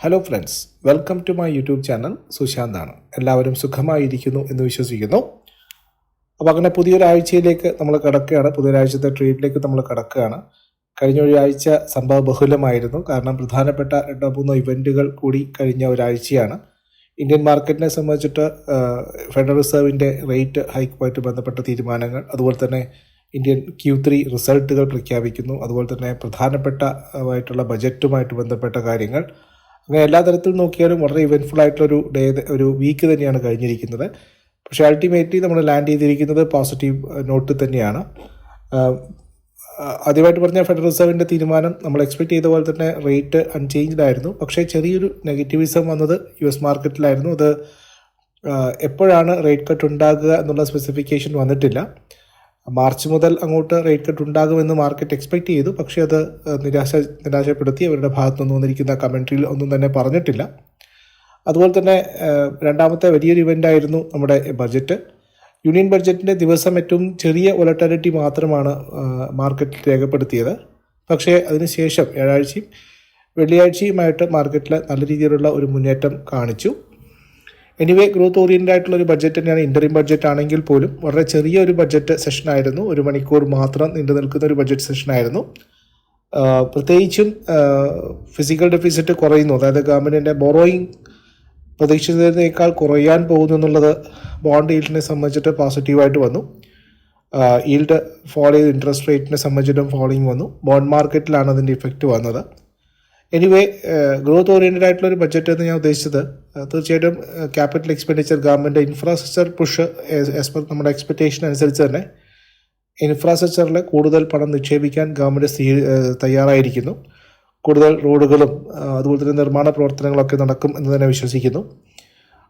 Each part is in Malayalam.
Hello friends welcome to my YouTube channel സുശാന്താണ് എല്ലാവരും സുഖമായിരിക്കുന്നു എന്ന് വിശ്വസിക്കുന്നു. അപ്പോൾ അങ്ങനെ പുതിയൊരാഴ്ചയിലേക്ക് നമ്മൾ കിടക്കുകയാണ്. പുതിയൊരാഴ്ചത്തെ ട്രീറ്റിലേക്ക് നമ്മൾ കിടക്കുകയാണ്. കഴിഞ്ഞ ഒരാഴ്ച സംഭവ ബഹുലമായിരുന്നു. കാരണം പ്രധാനപ്പെട്ട രണ്ടോ മൂന്നോ ഇവന്റുകൾ കൂടി കഴിഞ്ഞ ഒരാഴ്ചയാണ്. ഇന്ത്യൻ മാർക്കറ്റിനെ സംബന്ധിച്ചിട്ട് ഫെഡറൽ റിസർവിന്റെ റേറ്റ് ഹൈക്കുമായിട്ട് ബന്ധപ്പെട്ട തീരുമാനങ്ങൾ അതുപോലെ തന്നെ ഇന്ത്യൻ ക്യൂ ത്രീ റിസൾട്ടുകൾ പ്രഖ്യാപിക്കുന്നു. അതുപോലെ തന്നെ പ്രധാനപ്പെട്ട ആയിട്ടുള്ള ബജറ്റുമായിട്ട് ബന്ധപ്പെട്ട കാര്യങ്ങൾ അങ്ങനെ എല്ലാ തരത്തിൽ നോക്കിയാലും വളരെ ഇവന്റ്ഫുൾ ആയിട്ടുള്ളൊരു ഡേ ഒരു വീക്ക് തന്നെയാണ് കഴിഞ്ഞിരിക്കുന്നത്. പക്ഷേ അൾട്ടിമേറ്റ്ലി നമ്മൾ ലാൻഡ് ചെയ്തിരിക്കുന്നത് പോസിറ്റീവ് നോട്ട് തന്നെയാണ്. ആദ്യമായിട്ട് പറഞ്ഞ ഫെഡറൽ റിസർവിന്റെ തീരുമാനം നമ്മൾ എക്സ്പെക്ട് ചെയ്ത പോലെ തന്നെ റേറ്റ് അൺചേഞ്ച്ഡ് ആയിരുന്നു. പക്ഷേ ചെറിയൊരു നെഗറ്റീവിസം വന്നത് യു എസ് മാർക്കറ്റിലായിരുന്നു അത് എപ്പോഴാണ് റേറ്റ് കട്ട് ഉണ്ടാകുക എന്നുള്ള സ്പെസിഫിക്കേഷൻ വന്നിട്ടില്ല. മാർച്ച് മുതൽ അങ്ങോട്ട് റേറ്റ് കട്ട് ഉണ്ടാകുമെന്ന് മാർക്കറ്റ് എക്സ്പെക്ട് ചെയ്തു. പക്ഷേ അത് നിരാശ നിരാശപ്പെടുത്തി അവരുടെ ഭാഗത്തു നിന്ന് വന്നിരിക്കുന്ന കമൻട്രിയിൽ ഒന്നും തന്നെ പറഞ്ഞിട്ടില്ല. അതുപോലെ തന്നെ രണ്ടാമത്തെ വലിയൊരു ഇവന്റ് ആയിരുന്നു നമ്മുടെ ബഡ്ജറ്റ് യൂണിയൻ ബഡ്ജറ്റിന്റെ ദിവസം ഏറ്റവും ചെറിയ വൊലറ്റാലിറ്റി മാത്രമാണ് മാർക്കറ്റിൽ രേഖപ്പെടുത്തിയത്. പക്ഷേ അതിനുശേഷം വ്യാഴാഴ്ചയും വെള്ളിയാഴ്ചയുമായിട്ട് മാർക്കറ്റിൽ നല്ല രീതിയിലുള്ള ഒരു മുന്നേറ്റം കാണിച്ചു. എനിവേ ഗ്രോത്ത് ഓറിയന്റഡ് ആയിട്ടുള്ള ഒരു ബഡ്ജറ്റ് തന്നെയാണ് ഇന്ററിം ബഡ്ജറ്റ് ആണെങ്കിൽ പോലും വളരെ ചെറിയ ഒരു ബഡ്ജറ്റ് സെഷൻ ആയിരുന്നു. ഒരു മണിക്കൂർ മാത്രം നീണ്ടു നിൽക്കുന്ന ഒരു ബഡ്ജറ്റ് സെഷൻ ആയിരുന്നു. പ്രത്യേകിച്ചും ഫിസിക്കൽ ഡെഫിസിറ്റ് കുറയുന്നു. അതായത് ഗവൺമെന്റിന്റെ ബോറോയിങ് പ്രതീക്ഷിച്ചതിനേക്കാൾ കുറയാൻ പോകുന്നു എന്നുള്ളത് ബോണ്ട് ഈൽഡിനെ സംബന്ധിച്ചിട്ട് പോസിറ്റീവായിട്ട് വന്നു. ഈൽഡ് ഫോൾ ചെയ്ത് ഇൻട്രസ്റ്റ് റേറ്റിനെ സംബന്ധിച്ചിട്ടും ഫോളോയിങ് വന്നു. ബോണ്ട് മാർക്കറ്റിലാണ് അതിന്റെ ഇഫക്റ്റ് വന്നത്. എനിവേ ഗ്രോത്ത് ഓറിയന്റഡ് ആയിട്ടുള്ള ഒരു ബഡ്ജറ്റ് എന്ന് ഞാൻ ഉദ്ദേശിച്ചത്. ആ, തീർച്ചയായിട്ടും capital expenditure government infrastructure push as per നമ്മുടെ എക്സ്പെക്റ്റേഷൻ അനുസരിച്ച് തന്നെ ഇൻഫ്രാസ്ട്രക്ചറിൽ കൂടുതൽ പണം നിക്ഷേപിക്കാൻ ഗവൺമെന്റ് സ്ഥി- തയ്യാറായിരിക്കുന്നു. കൂടുതൽ റോഡുകളും അതുപോലെ തന്നെ നിർമ്മാണ പ്രവർത്തനങ്ങളൊക്കെ നടക്കും എന്ന് തന്നെ വിശ്വസിക്കുന്നു.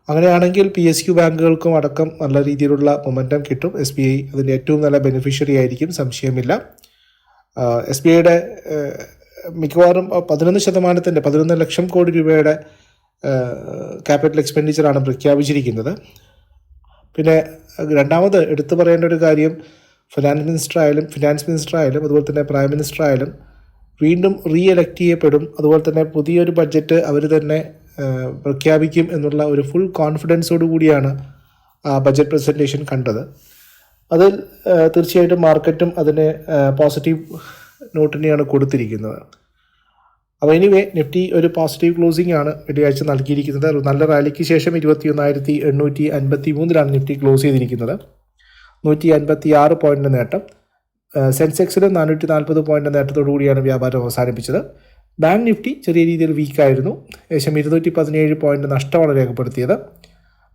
അങ്ങനെയാണെങ്കിൽ പി എസ് യു ബാങ്കുകൾക്കും അടക്കം നല്ല രീതിയിലുള്ള മൊമെന്റം കിട്ടും. എസ് ബി ഐ അതിന്റെ ഏറ്റവും നല്ല ബെനിഫിഷ്യറി ആയിരിക്കും സംശയമില്ല. എസ് ബി ഐയുടെ മിക്കവാറും പതിനൊന്ന് ശതമാനത്തിന്റെ പതിനൊന്ന് ലക്ഷം കോടി രൂപയുടെ ക്യാപിറ്റൽ എക്സ്പെൻഡിച്ചറാണ് പ്രഖ്യാപിച്ചിരിക്കുന്നത്. പിന്നെ രണ്ടാമത് എടുത്തു പറയേണ്ട ഒരു കാര്യം ഫിനാൻസ് മിനിസ്റ്റർ ആയാലും ഫിനാൻസ് മിനിസ്റ്റർ ആയാലും അതുപോലെ തന്നെ പ്രൈം മിനിസ്റ്റർ ആയാലും വീണ്ടും റീ എലക്ട് ചെയ്യപ്പെടും. അതുപോലെ തന്നെ പുതിയൊരു ബഡ്ജറ്റ് അവർ തന്നെ പ്രഖ്യാപിക്കും എന്നുള്ള ഒരു ഫുൾ കോൺഫിഡൻസോടു കൂടിയാണ് ആ ബഡ്ജറ്റ് പ്രസന്റേഷൻ കണ്ടത്. അതിൽ തീർച്ചയായിട്ടും മാർക്കറ്റും അതിന് പോസിറ്റീവ് നോട്ട് തന്നെയാണ് കൊടുത്തിരിക്കുന്നത്. അപ്പോൾ എനിവേ നിഫ്റ്റി ഒരു പോസിറ്റീവ് ക്ലോസിംഗ് ആണ് വെള്ളിയാഴ്ച നൽകിയിരിക്കുന്നത്. നല്ല റാലിക്ക് ശേഷം ഇരുപത്തി ഒന്നായിരത്തി എണ്ണൂറ്റി അൻപത്തി മൂന്നിലാണ് നിഫ്റ്റി ക്ലോസ് ചെയ്തിരിക്കുന്നത്. നൂറ്റി അൻപത്തി ആറ് പോയിന്റ് നേട്ടം സെൻസെക്സിലും നാനൂറ്റി നാൽപ്പത് പോയിന്റ് നേട്ടത്തോടു കൂടിയാണ് വ്യാപാരം അവസാനിപ്പിച്ചത്. ബാങ്ക് നിഫ്റ്റി ചെറിയ രീതിയിൽ വീക്കായിരുന്നു ഏകദേശം ഇരുന്നൂറ്റി പതിനേഴ് പോയിന്റ് നഷ്ടമാണ് രേഖപ്പെടുത്തിയത്.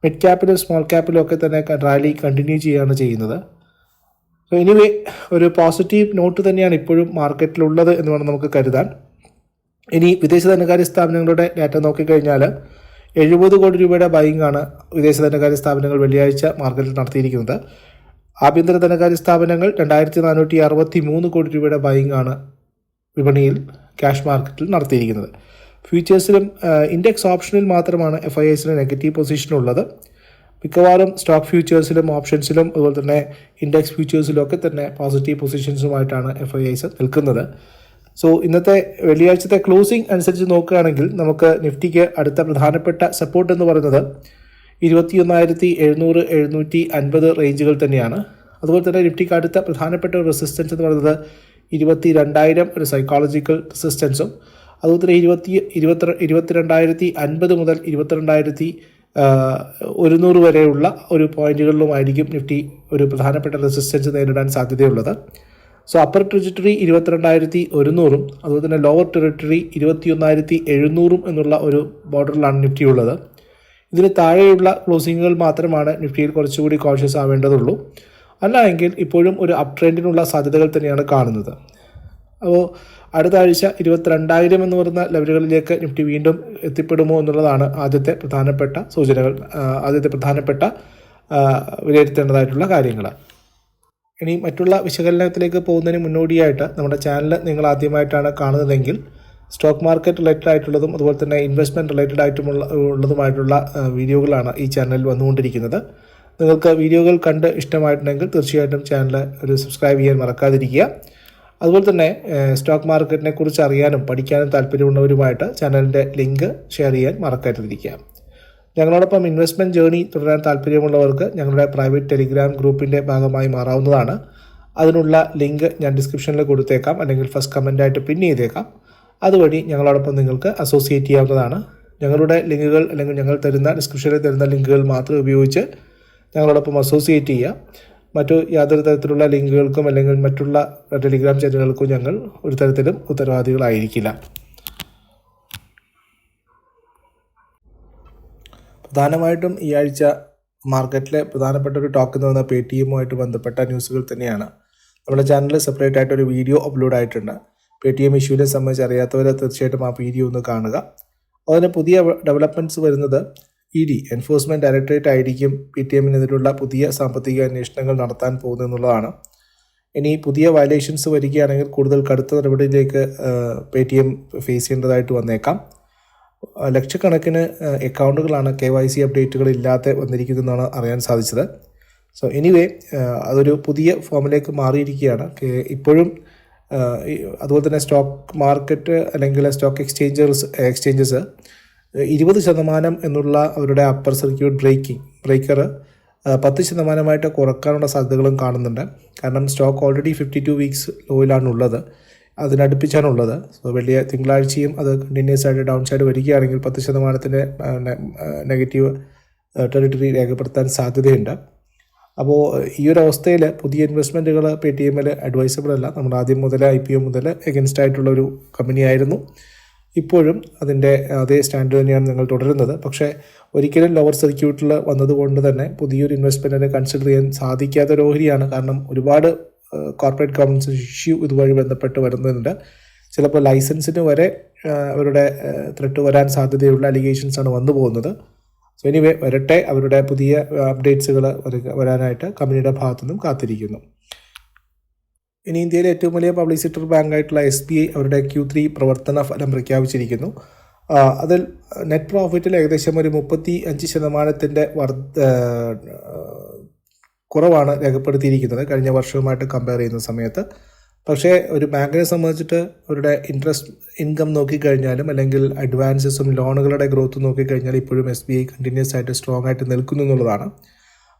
മിഡ് ക്യാപ്പിലും സ്മോൾ ക്യാപ്പിലും ഒക്കെ തന്നെ റാലി കണ്ടിന്യൂ ചെയ്യുകയാണ് ചെയ്യുന്നത്. എനിവേ ഒരു പോസിറ്റീവ് നോട്ട് തന്നെയാണ് ഇപ്പോഴും മാർക്കറ്റിലുള്ളത് എന്ന് വേണം നമുക്ക് കരുതാൻ. ഇനി വിദേശ ധനകാര്യ സ്ഥാപനങ്ങളുടെ ഡാറ്റ നോക്കിക്കഴിഞ്ഞാൽ എഴുപത് കോടി രൂപയുടെ ബൈങ് ആണ് വിദേശ ധനകാര്യ സ്ഥാപനങ്ങൾ വെള്ളിയാഴ്ച മാർക്കറ്റിൽ നടത്തിയിരിക്കുന്നത്. ആഭ്യന്തര ധനകാര്യ സ്ഥാപനങ്ങൾ രണ്ടായിരത്തി നാനൂറ്റി അറുപത്തി മൂന്ന് കോടി രൂപയുടെ ബൈങ് ആണ് വിപണിയിൽ ക്യാഷ് മാർക്കറ്റിൽ നടത്തിയിരിക്കുന്നത്. ഫ്യൂച്ചേഴ്സിലും ഇൻഡെക്സ് ഓപ്ഷനിൽ മാത്രമാണ് എഫ് ഐ എസിന് നെഗറ്റീവ് പൊസിഷൻ ഉള്ളത്. മിക്കവാറും സ്റ്റോക്ക് ഫ്യൂച്ചേഴ്സിലും ഓപ്ഷൻസിലും അതുപോലെ തന്നെ ഇൻഡെക്സ് ഫ്യൂച്ചേഴ്സിലും ഒക്കെ തന്നെ പോസിറ്റീവ് പൊസിഷൻസുമായിട്ടാണ് എഫ് ഐ ഐസ് നിൽക്കുന്നത്. സോ ഇന്നത്തെ വെള്ളിയാഴ്ചത്തെ ക്ലോസിംഗ് അനുസരിച്ച് നോക്കുകയാണെങ്കിൽ നമുക്ക് നിഫ്റ്റിക്ക് അടുത്ത പ്രധാനപ്പെട്ട സപ്പോർട്ട് എന്ന് പറയുന്നത് ഇരുപത്തിയൊന്നായിരത്തി എഴുന്നൂറ് എഴുന്നൂറ്റി അൻപത് റേഞ്ചുകൾ തന്നെയാണ്. അതുപോലെ തന്നെ നിഫ്റ്റിക്ക് അടുത്ത പ്രധാനപ്പെട്ട റെസിസ്റ്റൻസ് എന്ന് പറയുന്നത് ഇരുപത്തി രണ്ടായിരം ഒരു സൈക്കോളജിക്കൽ റെസിസ്റ്റൻസും അതുപോലെ തന്നെ ഇരുപത്തി ഇരുപത്തി ഇരുപത്തിരണ്ടായിരത്തി അൻപത് മുതൽ ഇരുപത്തിരണ്ടായിരത്തി ഒരുന്നൂറ് വരെയുള്ള ഒരു പോയിന്റുകളിലുമായിരിക്കും നിഫ്റ്റി ഒരു പ്രധാനപ്പെട്ട റെസിസ്റ്റൻസ് നേരിടാൻ സാധ്യതയുള്ളത്. സോ അപ്പർ ടെറിറ്ററി ഇരുപത്തിരണ്ടായിരത്തി ഒരുന്നൂറും അതുപോലെ തന്നെ ലോവർ ടെറിറ്ററി ഇരുപത്തിയൊന്നായിരത്തി എഴുന്നൂറും എന്നുള്ള ഒരു ബോർഡറിലാണ് നിഫ്റ്റി ഉള്ളത്. ഇതിന് താഴെയുള്ള ക്ലോസിങ്ങുകൾ മാത്രമാണ് നിഫ്റ്റിയിൽ കുറച്ചുകൂടി കോൺഷ്യസ് ആവേണ്ടതുള്ളൂ. അല്ല എങ്കിൽ ഇപ്പോഴും ഒരു അപ് ട്രെൻഡിനുള്ള സാധ്യതകൾ തന്നെയാണ് കാണുന്നത്. അപ്പോൾ അടുത്ത ആഴ്ച ഇരുപത്തിരണ്ടായിരം എന്ന് പറയുന്ന ലെവലുകളിലേക്ക് നിഫ്റ്റി വീണ്ടും എത്തിപ്പെടുമോ എന്നുള്ളതാണ് ആദ്യത്തെ പ്രധാനപ്പെട്ട സൂചനകൾ ആദ്യത്തെ പ്രധാനപ്പെട്ട വിലയിരുത്തേണ്ടതായിട്ടുള്ള കാര്യങ്ങൾ. ഇനി മറ്റുള്ള വിശകലനത്തിലേക്ക് പോകുന്നതിന് മുന്നോടിയായിട്ട് നമ്മുടെ ചാനൽ നിങ്ങൾ ആദ്യമായിട്ടാണ് കാണുന്നതെങ്കിൽ സ്റ്റോക്ക് മാർക്കറ്റ് റിലേറ്റഡ് ആയിട്ടുള്ളതും അതുപോലെ തന്നെ ഇൻവെസ്റ്റ്മെന്റ് റിലേറ്റഡ് ആയിട്ടുമുള്ള ഉള്ളതുമായിട്ടുള്ള വീഡിയോകളാണ് ഈ ചാനലിൽ വന്നുകൊണ്ടിരിക്കുന്നത്. നിങ്ങൾക്ക് വീഡിയോകൾ കണ്ട് ഇഷ്ടമായിട്ടുണ്ടെങ്കിൽ തീർച്ചയായിട്ടും ചാനൽ ഒരു സബ്സ്ക്രൈബ് ചെയ്യാൻ മറക്കാതിരിക്കുക. അതുപോലെ തന്നെ സ്റ്റോക്ക് മാർക്കറ്റിനെ കുറിച്ച് അറിയാനും പഠിക്കാനും താല്പര്യമുള്ളവരുമായിട്ട് ചാനലിന്റെ ലിങ്ക് ഷെയർ ചെയ്യാൻ മറക്കാതിരിക്കുക ഞങ്ങളോടൊപ്പം ഇൻവെസ്റ്റ്മെന്റ് ജേർണി തുടരാൻ താല്പര്യമുള്ളവർക്ക് ഞങ്ങളുടെ പ്രൈവറ്റ് ടെലിഗ്രാം ഗ്രൂപ്പിന്റെ ഭാഗമായി മാറാവുന്നതാണ്. അതിനുള്ള ലിങ്ക് ഞാൻ ഡിസ്ക്രിപ്ഷനിൽ കൊടുത്തേക്കാം അല്ലെങ്കിൽ ഫസ്റ്റ് കമന്റായിട്ട് പിൻ ചെയ്തേക്കാം. അതുവഴി ഞങ്ങളോടൊപ്പം നിങ്ങൾക്ക് അസോസിയേറ്റ് ചെയ്യാവുന്നതാണ്. ഞങ്ങളുടെ ലിങ്കുകൾ അല്ലെങ്കിൽ ഞങ്ങൾ തരുന്ന ഡിസ്ക്രിപ്ഷനിൽ തരുന്ന ലിങ്കുകൾ മാത്രം ഉപയോഗിച്ച് ഞങ്ങളോടൊപ്പം അസോസിയേറ്റ് ചെയ്യുക. മറ്റു യാതൊരു തരത്തിലുള്ള ലിങ്കുകൾക്കും അല്ലെങ്കിൽ മറ്റുള്ള ടെലിഗ്രാം ചാനലുകൾക്കും ഞങ്ങൾ ഒരു തരത്തിലും ഉത്തരവാദികളായിരിക്കില്ല. പ്രധാനമായിട്ടും ഈ ആഴ്ച മാർക്കറ്റിലെ പ്രധാനപ്പെട്ട ഒരു ടോക്ക് എന്ന് പറഞ്ഞാൽ പേ ടി എമ്മുമായിട്ട് ബന്ധപ്പെട്ട ന്യൂസുകൾ തന്നെയാണ്. നമ്മുടെ ചാനലിൽ സെപ്പറേറ്റ് ആയിട്ട് ഒരു വീഡിയോ അപ്ലോഡ് ആയിട്ടുണ്ട്. പേ ടി എം ഇഷ്യൂവിനെ സംബന്ധിച്ച് അറിയാത്തവരെ തീർച്ചയായിട്ടും ആ വീഡിയോ ഒന്ന് കാണുക. അതുപോലെ പുതിയ ഡെവലപ്മെന്റ്സ് വരുന്നത് ഇ ഡി എൻഫോഴ്സ്മെന്റ് ഡയറക്ടറേറ്റ് ആയിരിക്കും പി ടി എമ്മിനെതിരുള്ള പുതിയ സാമ്പത്തിക അന്വേഷണങ്ങൾ നടത്താൻ പോകുന്നത് എന്നുള്ളതാണ്. ഇനി പുതിയ വയലേഷൻസ് വരികയാണെങ്കിൽ കൂടുതൽ കടുത്ത നടപടിയിലേക്ക് പേ ടി എം ഫേസ് ചെയ്യേണ്ടതായിട്ട് വന്നേക്കാം. ലക്ഷക്കണക്കിന് അക്കൗണ്ടുകളാണ് കെ വൈ സി അപ്ഡേറ്റുകൾ ഇല്ലാതെ വന്നിരിക്കുന്നതെന്നാണ് അറിയാൻ സാധിച്ചത്. സോ എനിവേ അതൊരു പുതിയ ഫോമിലേക്ക് മാറിയിരിക്കുകയാണ്. ഇപ്പോഴും അതുപോലെ തന്നെ സ്റ്റോക്ക് മാർക്കറ്റ് അല്ലെങ്കിൽ സ്റ്റോക്ക് എക്സ്ചേഞ്ചേഴ്സ് എക്സ്ചേഞ്ചസ് ഇരുപത് ശതമാനം എന്നുള്ള അവരുടെ അപ്പർ സർക്യൂട്ട് ബ്രേക്കിംഗ് ബ്രേക്കർ പത്ത് ശതമാനമായിട്ട് കുറക്കാനുള്ള സാധ്യതകളും കാണുന്നുണ്ട്. കാരണം stock already fifty two weeks ലോയിലാണ് ഉള്ളത് അതിനടുപ്പിച്ചാണുള്ളത്. സോ വലിയ തിങ്കളാഴ്ചയും അത് കണ്ടിന്യൂസ് ആയിട്ട് ഡൗൺ സൈഡ് വരികയാണെങ്കിൽ പത്ത് ശതമാനത്തിന്റെ നെഗറ്റീവ് ടെറിട്ടറി രേഖപ്പെടുത്താൻ സാധ്യതയുണ്ട്. അപ്പോൾ ഈ ഒരു അവസ്ഥയിൽ പുതിയ ഇൻവെസ്റ്റ്മെന്റുകൾ പേ ടി എമ്മിൽ അഡ്വൈസബിൾ അല്ല. നമ്മൾ ആദ്യം മുതൽ ഐ പി ഒ മുതൽ എഗൻസ്റ്റ് ആയിട്ടുള്ള ഒരു കമ്പനിയായിരുന്നു ഇപ്പോഴും അതിന്റെ അതേ സ്റ്റാൻഡ് തന്നെയാണ് നിങ്ങൾ തുടരുന്നത്. പക്ഷേ ഒരിക്കലും ലോവർ സർക്യൂട്ടിൽ വന്നതുകൊണ്ട് തന്നെ പുതിയൊരു ഇൻവെസ്റ്റ്മെന്റിനെ കൺസിഡർ ചെയ്യാൻ സാധിക്കാത്ത ഒരു ഓഹരിയാണ്. കാരണം ഒരുപാട് കോർപ്പറേറ്റ് ഗവൺമെന്റ് ഇഷ്യൂ ഇതുവഴി ബന്ധപ്പെട്ട് വരുന്നുണ്ട്. ചിലപ്പോൾ ലൈസൻസിന് വരെ അവരുടെ ത്രെട്ട് വരാൻ സാധ്യതയുള്ള അലിഗേഷൻസ് ആണ് വന്നു പോകുന്നത്. സോ എനിവേ വരട്ടെ. അവരുടെ പുതിയ അപ്ഡേറ്റ്സുകൾ വരാനായിട്ട് കമ്പനിയുടെ ഭാഗത്തു നിന്നും കാത്തിരിക്കുന്നു. ഇനി ഇന്ത്യയിലെ ഏറ്റവും വലിയ പബ്ലിക് സെക്ടർ ബാങ്കായിട്ടുള്ള എസ് ബി ഐ അവരുടെ ക്യൂ ത്രീ പ്രവർത്തന ഫലം പ്രഖ്യാപിച്ചിരിക്കുന്നു. അതിൽ നെറ്റ് പ്രോഫിറ്റിൽ ഏകദേശം ഒരു മുപ്പത്തി അഞ്ച് ശതമാനത്തിന്റെ വർദ്ധ കുറവാണ് രേഖപ്പെടുത്തിയിരിക്കുന്നത്. കഴിഞ്ഞ വർഷവുമായിട്ട് കമ്പയർ ചെയ്യുന്ന സമയത്ത്. പക്ഷേ ഒരു ബാങ്കിനെ സംബന്ധിച്ചിട്ട് അവരുടെ ഇൻട്രസ്റ്റ് ഇൻകം നോക്കിക്കഴിഞ്ഞാലും അല്ലെങ്കിൽ അഡ്വാൻസസും ലോണുകളുടെ ഗ്രോത്ത് നോക്കിക്കഴിഞ്ഞാൽ ഇപ്പോഴും എസ് ബി ഐ കണ്ടിന്യൂസ് ആയിട്ട് സ്ട്രോങ് ആയിട്ട് നിൽക്കുന്നു എന്നുള്ളതാണ്.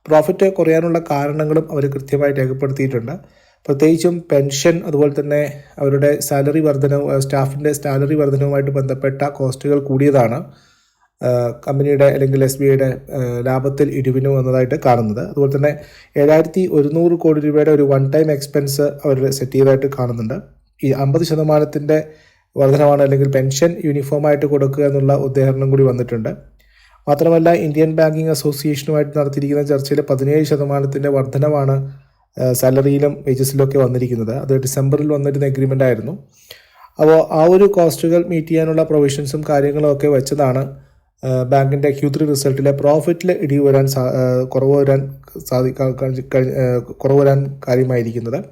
പ്രോഫിറ്റ് കുറയാനുള്ള കാരണങ്ങളും അവർ കൃത്യമായി രേഖപ്പെടുത്തിയിട്ടുണ്ട്. പ്രത്യേകിച്ചും പെൻഷൻ അതുപോലെ തന്നെ അവരുടെ സാലറി വർധനവ് സ്റ്റാഫിന്റെ സാലറി വർധനവുമായിട്ട് ബന്ധപ്പെട്ട കോസ്റ്റുകൾ കൂടിയതാണ് കമ്പനിയുടെ അല്ലെങ്കിൽ എസ് ബി ഐയുടെ ലാഭത്തിൽ ഇടിവിന് വന്നതായിട്ട് കാണുന്നത്. അതുപോലെ തന്നെ ഏഴായിരത്തി ഒരുന്നൂറ് കോടി രൂപയുടെ ഒരു വൺ ടൈം എക്സ്പെൻസ് അവർ സെറ്റ് ചെയ്തതായിട്ട് കാണുന്നുണ്ട്. ഈ അമ്പത് ശതമാനത്തിന്റെ വർധനമാണ് അല്ലെങ്കിൽ പെൻഷൻ യൂണിഫോമായിട്ട് കൊടുക്കുക എന്നുള്ള ഉദാഹരണം കൂടി വന്നിട്ടുണ്ട്. മാത്രമല്ല ഇന്ത്യൻ ബാങ്കിങ് അസോസിയേഷനുമായിട്ട് നടത്തിയിരിക്കുന്ന ചർച്ചയിൽ പതിനേഴ് ശതമാനത്തിന്റെ വർധനവാണ് സാലറിയിലും വേജസിലും ഒക്കെ വന്നിരിക്കുന്നത്. അത് ഡിസംബറിൽ വന്നിരുന്ന എഗ്രിമെന്റ് ആയിരുന്നു. അപ്പോൾ ആ ഒരു കോസ്റ്റുകൾ മീറ്റ് ചെയ്യാനുള്ള പ്രൊവിഷൻസും കാര്യങ്ങളും ഒക്കെ വെച്ചതാണ് ബാങ്കിന്റെ ക്യൂ ത്രീ റിസൾട്ടിലെ പ്രോഫിറ്റിൽ ഇടിവ് വരാൻ സാ കുറവ് വരാൻ സാധി ക- കഴി- കഴി- ആ, കുറവ് വരാൻ കാര്യമായിരിക്കുന്നത്.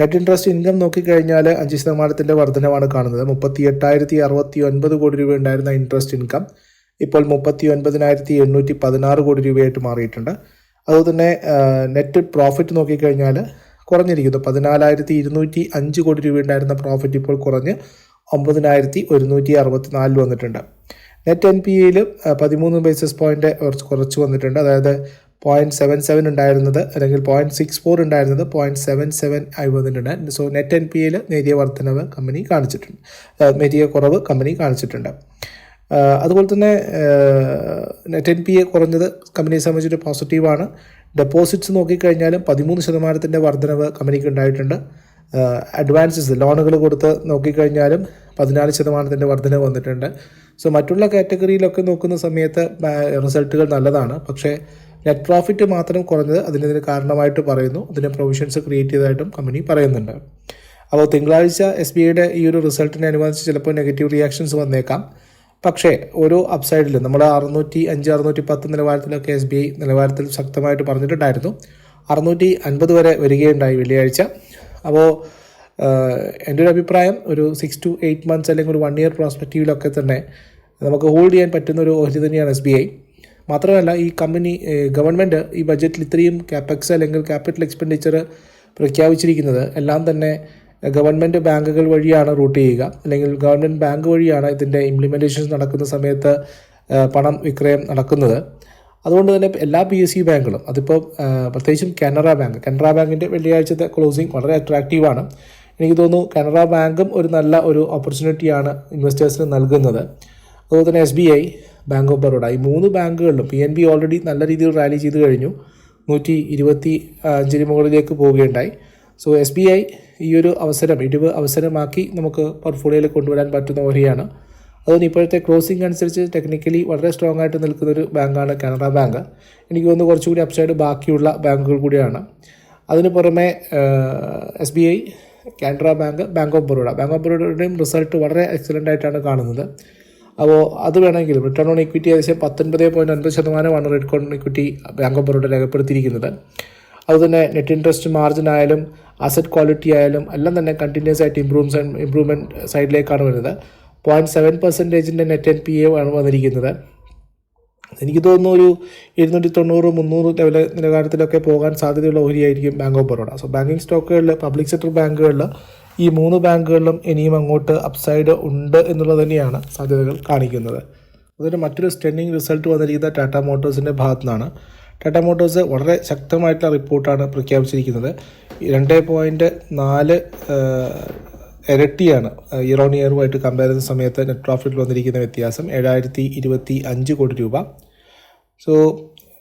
നെറ്റ് ഇൻട്രസ്റ്റ് ഇൻകം നോക്കിക്കഴിഞ്ഞാൽ അഞ്ച് ശതമാനത്തിന്റെ വർധനമാണ് കാണുന്നത്. മുപ്പത്തി എട്ടായിരത്തി അറുപത്തി ഒൻപത് കോടി രൂപ ഉണ്ടായിരുന്ന ഇൻട്രസ്റ്റ് ഇൻകം ഇപ്പോൾ മുപ്പത്തി ഒൻപതിനായിരത്തി എണ്ണൂറ്റി പതിനാറ് കോടി രൂപയായിട്ട് മാറിയിട്ടുണ്ട്. അതുപോലെ തന്നെ നെറ്റ് പ്രോഫിറ്റ് നോക്കിക്കഴിഞ്ഞാൽ കുറഞ്ഞിരിക്കുന്നു. പതിനാലായിരത്തി ഇരുന്നൂറ്റി അഞ്ച് കോടി രൂപ ഉണ്ടായിരുന്ന പ്രോഫിറ്റ് ഇപ്പോൾ കുറഞ്ഞ് ഒമ്പതിനായിരത്തി ഒരുന്നൂറ്റി അറുപത്തി നാലിൽ വന്നിട്ടുണ്ട് നെറ്റ് എൻ പി എയിൽ പതിമൂന്ന് ബേസിസ് പോയിന്റ് കുറച്ച് കുറച്ച് വന്നിട്ടുണ്ട്. അതായത് പോയിന്റ് സെവൻ സെവൻ ഉണ്ടായിരുന്നത് അല്ലെങ്കിൽ പോയിന്റ് സിക്സ് ഫോർ ഉണ്ടായിരുന്നത് പോയിന്റ് സെവൻ സെവൻ ആയി വന്നിട്ടുണ്ട്. സോ നെറ്റ് എൻ പി എയിൽ നേരിയ വർധനവ് കമ്പനി കാണിച്ചിട്ടുണ്ട്. നേരിയ കുറവ് കമ്പനി കാണിച്ചിട്ടുണ്ട്. അതുപോലെ തന്നെ നെറ്റ് എൻ പി എ കുറഞ്ഞത് കമ്പനിയെ സംബന്ധിച്ചൊരു പോസിറ്റീവാണ് ഡെപ്പോസിറ്റ്സ് നോക്കിക്കഴിഞ്ഞാലും പതിമൂന്ന് ശതമാനത്തിന്റെ വർധനവ് കമ്പനിക്ക് ഉണ്ടായിട്ടുണ്ട്. അഡ്വാൻസസ് ലോണുകൾ കൊടുത്ത് നോക്കിക്കഴിഞ്ഞാലും പതിനാല് ശതമാനത്തിന്റെ വർധനവ് വന്നിട്ടുണ്ട്. സോ മറ്റുള്ള കാറ്റഗറിയിലൊക്കെ നോക്കുന്ന സമയത്ത് റിസൾട്ടുകൾ നല്ലതാണ്. പക്ഷേ നെറ്റ് പ്രോഫിറ്റ് മാത്രം കുറഞ്ഞത് അതിനതിന് കാരണമായിട്ട് പറയുന്നു. അതിന് പ്രൊവിഷൻസ് ക്രിയേറ്റ് ചെയ്തതായിട്ടും കമ്പനി പറയുന്നുണ്ട്. അപ്പോൾ തിങ്കളാഴ്ച എസ് ബി ഐയുടെ ഈ ഒരു റിസൾട്ടിനെ അനുബന്ധിച്ച് ചിലപ്പോൾ നെഗറ്റീവ് റിയാക്ഷൻസ് വന്നേക്കാം. പക്ഷേ ഒരു അപ്സൈഡിൽ നമ്മൾ അറുന്നൂറ്റി അഞ്ച് അറുന്നൂറ്റി പത്ത് നിലവാരത്തിലൊക്കെ എസ് ബി ഐ നിലവാരത്തിൽ ശക്തമായിട്ട് പറഞ്ഞിട്ടുണ്ടായിരുന്നു. അറുന്നൂറ്റി അൻപത് വരെ വരികയുണ്ടായി വെള്ളിയാഴ്ച. അപ്പോൾ എന്റെ ഒരു അഭിപ്രായം ഒരു സിക്സ് ടു എയ്റ്റ് മന്ത്സ് അല്ലെങ്കിൽ ഒരു വൺ ഇയർ പ്രോസ്പെക്റ്റീവിലൊക്കെ തന്നെ നമുക്ക് ഹോൾഡ് ചെയ്യാൻ പറ്റുന്ന ഒരു ഓഹരി തന്നെയാണ് എസ് ബി ഐ മാത്രമല്ല ഈ കമ്പനി ഗവൺമെന്റ് ഈ ബജറ്റിൽ ഇത്രയും ക്യാപെക്സ് അല്ലെങ്കിൽ ക്യാപിറ്റൽ എക്സ്പെൻഡിച്ചർ പ്രഖ്യാപിച്ചിരിക്കുന്നത് എല്ലാം തന്നെ ഗവൺമെന്റ് ബാങ്കുകൾ വഴിയാണ് റൂട്ട് ചെയ്യുക. അല്ലെങ്കിൽ ഗവൺമെന്റ് ബാങ്ക് വഴിയാണ് ഇതിന്റെ ഇംപ്ലിമെന്റേഷൻസ് നടക്കുന്ന സമയത്ത് പണം വിക്രയം നടക്കുന്നത്. അതുകൊണ്ട് തന്നെ എല്ലാ പി എസ് സി ബാങ്കുകളും അതിപ്പോൾ പ്രത്യേകിച്ചും കാനറ ബാങ്ക് കാനറ ബാങ്കിന്റെ വെള്ളിയാഴ്ചത്തെ ക്ലോസിംഗ് വളരെ അട്രാക്റ്റീവാണ് എനിക്ക് തോന്നുന്നു കാനറ ബാങ്കും ഒരു നല്ല ഒരു ഓപ്പർച്യൂണിറ്റിയാണ് ഇൻവെസ്റ്റേഴ്സിന് നൽകുന്നത്. അതുപോലെ തന്നെ S B I bank of Baroda ഈ മൂന്ന് ബാങ്കുകളിലും പി എൻ ബി ഓൾറെഡി നല്ല രീതിയിൽ റാലി ചെയ്ത് കഴിഞ്ഞു. നൂറ്റി ഇരുപത്തി അഞ്ചിന് മുകളിലേക്ക് പോവുകയുണ്ടായി. സോ എസ് ബി ഐ ഈ ഒരു അവസരം ഇടിവ് അവസരമാക്കി നമുക്ക് പോർട്ട്ഫോളിയോയിൽ കൊണ്ടുവരാൻ പറ്റുന്ന വഴിയാണ്. അതുകൊണ്ട് ഇപ്പോഴത്തെ ക്ലോസിംഗ് അനുസരിച്ച് ടെക്നിക്കലി വളരെ സ്ട്രോങ് ആയിട്ട് നിൽക്കുന്ന ഒരു ബാങ്കാണ് കാനറ ബാങ്ക്. എനിക്ക് തോന്നുന്നു കുറച്ചുകൂടി അപ്സൈഡ് ബാക്കിയുള്ള ബാങ്കുകൾ കൂടിയാണ്. അതിന് പുറമെ S B I Canara bank bank of Baroda bank of ബറോഡയുടെയും result വളരെ എക്സലന്റ് ആയിട്ടാണ് കാണുന്നത്. അപ്പോൾ അത് വേണമെങ്കിൽ റിട്ടേൺ ഓൺ ഇക്വിറ്റി ഏകദേശം പത്തൊൻപത് പോയിന്റ് ഒൻപത് ശതമാനമാണ് return on equity bank of Baroda രേഖപ്പെടുത്തിയിരിക്കുന്നത്. അതുതന്നെ നെറ്റ് ഇൻട്രസ്റ്റ് മാർജിൻ ആയാലും അസറ്റ് ക്വാളിറ്റി ആയാലും എല്ലാം തന്നെ കണ്ടിന്യൂസ് ആയിട്ട് ഇമ്പ്രൂവ്സ് ഇമ്പ്രൂവ്മെന്റ് സൈഡിലേക്കാണ് വരുന്നത്. പോയിന്റ് സെവൻ പെർസെന്റേജിന്റെ നെറ്റ് എൻ പി എ ആണ് വന്നിരിക്കുന്നത്. എനിക്ക് തോന്നുന്നു ഒരു ഇരുന്നൂറ്റി തൊണ്ണൂറ് മുന്നൂറ് ലെവൽ നിലവാരത്തിലൊക്കെ പോകാൻ സാധ്യതയുള്ള ഓഹരിയായിരിക്കും bank of Baroda so banking സ്റ്റോക്കുകളിൽ public sector ബാങ്കുകളിൽ ഈ മൂന്ന് ബാങ്കുകളിലും ഇനിയും അങ്ങോട്ട് അപ്സൈഡ് ഉണ്ട് എന്നുള്ളത് തന്നെയാണ് സാധ്യതകൾ കാണിക്കുന്നത്. അതൊരു മറ്റൊരു സ്റ്റെൻഡിങ് റിസൾട്ട് വന്നിരിക്കുന്നത് ടാറ്റ മോട്ടോഴ്സിന്റെ ഭാഗത്തു നിന്നാണ് ടാറ്റ മോട്ടോഴ്സ് വളരെ ശക്തമായിട്ടുള്ള റിപ്പോർട്ടാണ് പ്രഖ്യാപിച്ചിരിക്കുന്നത്. രണ്ട് പോയിന്റ് നാല് ഇരട്ടിയാണ് ഇയർ ഓൺ ഇയറുമായിട്ട് കമ്പയർ ചെയ്യുന്ന സമയത്ത് നെറ്റ് പ്രോഫിറ്റിൽ വന്നിരിക്കുന്ന വ്യത്യാസം ഏഴായിരത്തി ഇരുപത്തി അഞ്ച് കോടി രൂപ. സോ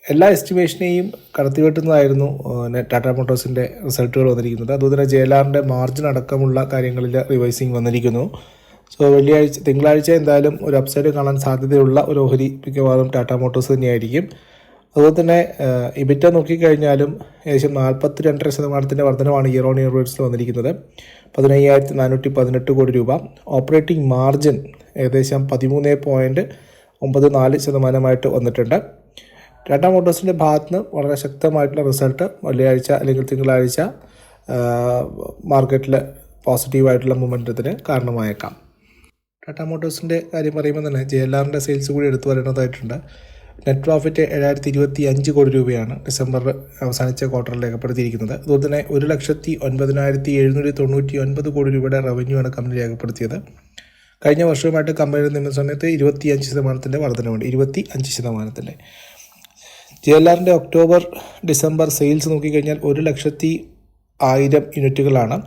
എല്ലാ എസ്റ്റിമേഷനെയും കടത്തിവെട്ടുന്നതായിരുന്നു വെട്ടുന്നതായിരുന്നു ടാറ്റ മോട്ടോഴ്സിന്റെ റിസൾട്ടുകൾ വന്നിരിക്കുന്നത്. അതുപോലെ തന്നെ ജയലാറിന്റെ മാർജിൻ അടക്കമുള്ള കാര്യങ്ങളിൽ റിവൈസിങ് വന്നിരിക്കുന്നു. സോ വെള്ളിയാഴ്ച തിങ്കളാഴ്ച എന്തായാലും ഒരു അപ്സൈഡ് കാണാൻ സാധ്യതയുള്ള ഒരു ഓഹരി മിക്കവാറും ടാറ്റ മോട്ടോഴ്സ് തന്നെയായിരിക്കും. അതുപോലെ തന്നെ ഇബിറ്റ നോക്കിക്കഴിഞ്ഞാലും ഏകദേശം നാൽപ്പത്തി രണ്ടര ശതമാനത്തിന്റെ വർധനമാണ് ഇയർ ഓൺ ഇയർ റേറ്റ്സിൽ വന്നിരിക്കുന്നത്. പതിനയ്യായിരത്തി നാനൂറ്റി പതിനെട്ട് കോടി രൂപ. ഓപ്പറേറ്റിംഗ് മാർജിൻ ഏകദേശം പതിമൂന്ന് പോയിന്റ് ഒമ്പത് നാല് ശതമാനമായിട്ട് വന്നിട്ടുണ്ട്. ടാറ്റാ മോട്ടോഴ്സിന്റെ ഭാഗത്ത് നിന്ന് വളരെ ശക്തമായിട്ടുള്ള റിസൾട്ട് വെള്ളിയാഴ്ച അല്ലെങ്കിൽ തിങ്കളാഴ്ച മാർക്കറ്റിൽ പോസിറ്റീവായിട്ടുള്ള മൊമെന്റത്തിന് കാരണമായേക്കാം. ടാറ്റാ മോട്ടോഴ്സിന്റെ കാര്യം പറയുമ്പോൾ തന്നെ ജെ എൽ ആറിന്റെ സെയിൽസ് കൂടി എടുത്തു വരേണ്ടതായിട്ടുണ്ട് നെറ്റ് പ്രോഫിറ്റ് ഏഴായിരത്തി ഇരുപത്തി അഞ്ച് കോടി രൂപയാണ് ഡിസംബർ അവസാനിച്ച ക്വാർട്ടറിൽ രേഖപ്പെടുത്തിയിരിക്കുന്നത്. അതുപോലെ തന്നെ ഒരു ലക്ഷത്തി ഒൻപതിനായിരത്തി എഴുന്നൂറ്റി തൊണ്ണൂറ്റി ഒൻപത് കോടി രൂപയുടെ റവന്യൂ ആണ് കമ്പനി രേഖപ്പെടുത്തിയത്. കഴിഞ്ഞ വർഷവുമായിട്ട് കമ്പനി നിന്ന സമയത്ത് ഇരുപത്തി അഞ്ച് ശതമാനത്തിന്റെ വർധനവുണ്ട്. ഇരുപത്തി അഞ്ച് ശതമാനത്തിന്റെ ജെ എൽ ആറിന്റെ ഒക്ടോബർ ഡിസംബർ സെയിൽസ് നോക്കിക്കഴിഞ്ഞാൽ ഒരു ലക്ഷത്തി ആയിരം യൂണിറ്റുകളാണ്.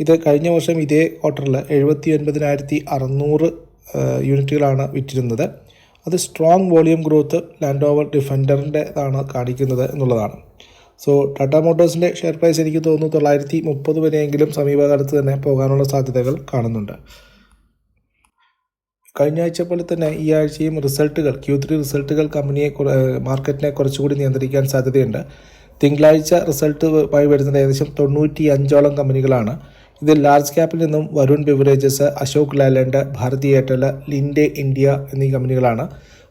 ഇത് കഴിഞ്ഞ വർഷം ഇതേ ക്വാർട്ടറിൽ എഴുപത്തി ഒൻപതിനായിരത്തി അറുന്നൂറ് യൂണിറ്റുകളാണ് വിറ്റിരുന്നത്. അത് strong volume growth Land Rover ഡിഫൻഡറിന്റെതാണ് കാണിക്കുന്നത് എന്നുള്ളതാണ്. സോ ടാറ്റ മോട്ടോഴ്സിന്റെ ഷെയർ പ്രൈസ് എനിക്ക് തോന്നുന്നു തൊള്ളായിരത്തി മുപ്പത് വരെയെങ്കിലും സമീപകാലത്ത് തന്നെ പോകാനുള്ള സാധ്യതകൾ കാണുന്നുണ്ട്. കഴിഞ്ഞ ആഴ്ച പോലെ തന്നെ ഈ ആഴ്ചയും റിസൾട്ടുകൾ ക്യൂ ത്രീ റിസൾട്ടുകൾ കമ്പനിയെ മാർക്കറ്റിനെ കുറച്ചുകൂടി നിയന്ത്രിക്കാൻ സാധ്യതയുണ്ട്. തിങ്കളാഴ്ച റിസൾട്ട് ആയി വരുന്നത് ഏകദേശം തൊണ്ണൂറ്റി അഞ്ചോളം കമ്പനികളാണ് ഇതിൽ ലാർജ് ക്യാപ്പിൽ നിന്നും Varun beverages Ashok Leyland Bharti Airtel Linde India എന്നീ കമ്പനികളാണ്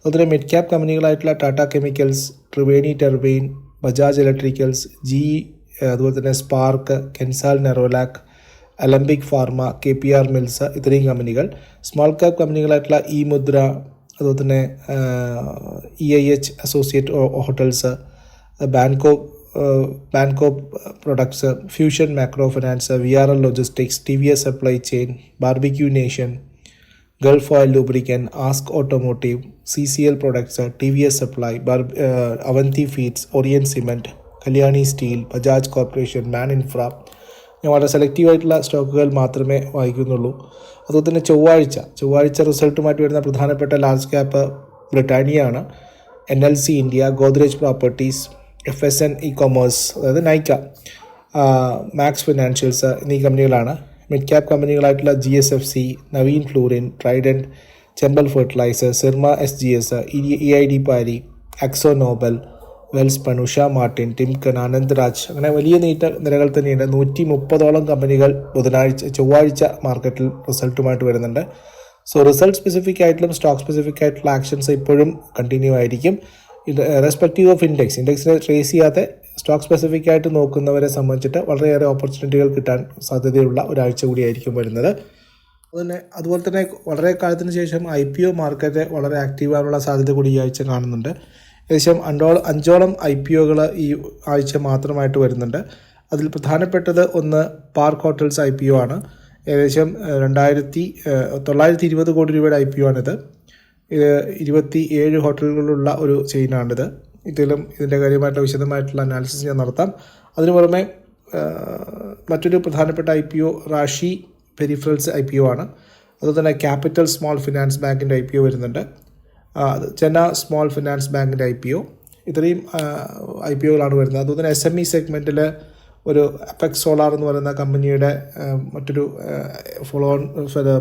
അതുപോലെ mid cap കമ്പനികളായിട്ടുള്ള Tata chemicals Triveni turbine Bajaj electricals G അതുപോലെ തന്നെ spark Kansai Nerolac Alembic pharma K P R mills ഇത്രയും കമ്പനികൾ സ്മോൾ ക്യാപ് കമ്പനികളായിട്ടുള്ള ഇ മുദ്ര അതുപോലെ തന്നെ E I H associate hotels Banco Banco products fusion macro finance V R L logistics T V S supply chain barbeque nation gulf oil lubricant ask automotive C C L products T V S supply bar Avanti feeds Orient cement Kalyani steel Bajaj corporation man infra ഞാൻ വളരെ സെലക്റ്റീവ് ആയിട്ടുള്ള സ്റ്റോക്കുകൾ മാത്രമേ വായിക്കുന്നുള്ളൂ. അതുപോലെ തന്നെ ചൊവ്വാഴ്ച ചൊവ്വാഴ്ച റിസൾട്ടുമായിട്ട് വരുന്ന പ്രധാനപ്പെട്ട large cap ബ്രിട്ടാനിയാണ്. N L C India Godrej properties F S N E commerce അതായത് നൈക്ക മാക്സ് ഫിനാൻഷ്യൽസ് എന്നീ കമ്പനികളാണ്. Mid cap കമ്പനികളായിട്ടുള്ള G S F C Naveen fluorine Trident Chambal fertiliser Sirma S G S E I D Parry Akzo Nobel Welspun Usha Martin Timken Anandraj അങ്ങനെ വലിയ നീറ്റ നിരകൾ തന്നെയുണ്ട്. നൂറ്റി മുപ്പതോളം കമ്പനികൾ ബുധനാഴ്ച ചൊവ്വാഴ്ച മാർക്കറ്റിൽ റിസൾട്ടുമായിട്ട് വരുന്നുണ്ട്. സോ റിസൾട്ട് സ്പെസിഫിക് ആയിട്ടുള്ള സ്റ്റോക്ക് സ്പെസിഫിക് ആയിട്ടുള്ള ആക്ഷൻസ് ഇപ്പോഴും കണ്ടിന്യൂ ആയിരിക്കും. റെസ്പെക്റ്റീവ് ഓഫ് ഇൻഡെക്സ് ഇൻഡെക്സിനെ ട്രേസ് ചെയ്യാതെ സ്റ്റോക്ക് സ്പെസിഫിക് ആയിട്ട് നോക്കുന്നവരെ സംബന്ധിച്ചിട്ട് വളരെയേറെ ഓപ്പർച്യൂണിറ്റികൾ കിട്ടാൻ സാധ്യതയുള്ള ഒരാഴ്ച കൂടിയായിരിക്കും വരുന്നത്. അതുതന്നെ അതുപോലെ തന്നെ വളരെ കാലത്തിന് ശേഷം ഐ പി ഒ മാർക്കറ്റ് വളരെ ആക്റ്റീവ് ആകാനുള്ള സാധ്യത കൂടി ഈ ആഴ്ച കാണുന്നുണ്ട്. ഏകദേശം അഞ്ചോളം അഞ്ചോളം ഐ പി ഒകൾ ഈ ആഴ്ച മാത്രമായിട്ട് വരുന്നുണ്ട്. അതിൽ പ്രധാനപ്പെട്ടത് ഒന്ന് park hotels I P O ആണ്. ഏകദേശം രണ്ടായിരത്തി തൊള്ളായിരത്തി ഇരുപത് കോടി രൂപയുടെ ഐ പി ഒ ആണിത്. ഇത് ഇരുപത്തി ഏഴ് ഹോട്ടലുകളുള്ള ഒരു ചെയിനാണിത്. ഇതിലും ഇതിന്റെ കാര്യമായിട്ടുള്ള വിശദമായിട്ടുള്ള അനാലിസിസ് ഞാൻ നടത്താം. അതിനു പുറമെ മറ്റൊരു പ്രധാനപ്പെട്ട I P O Rashi peripherals I P O ആണ്. അതുപോലെ തന്നെ ക്യാപിറ്റൽ സ്മോൾ ഫിനാൻസ് ബാങ്കിന്റെ ഐ പി ഒ വരുന്നുണ്ട്. ചെന്ന സ്മോൾ ഫിനാൻസ് ബാങ്കിന്റെ ഐ പി ഒ. ഇത്രയും ഐ പി ഒകളാണ് വരുന്നത്. അതുപോലെ തന്നെ എസ് എം ഇ സെഗ്മെന്റിൽ ഒരു അപെക്സ് സോളാർ എന്ന് പറയുന്ന കമ്പനിയുടെ മറ്റൊരു ഫോളോ ഓൺ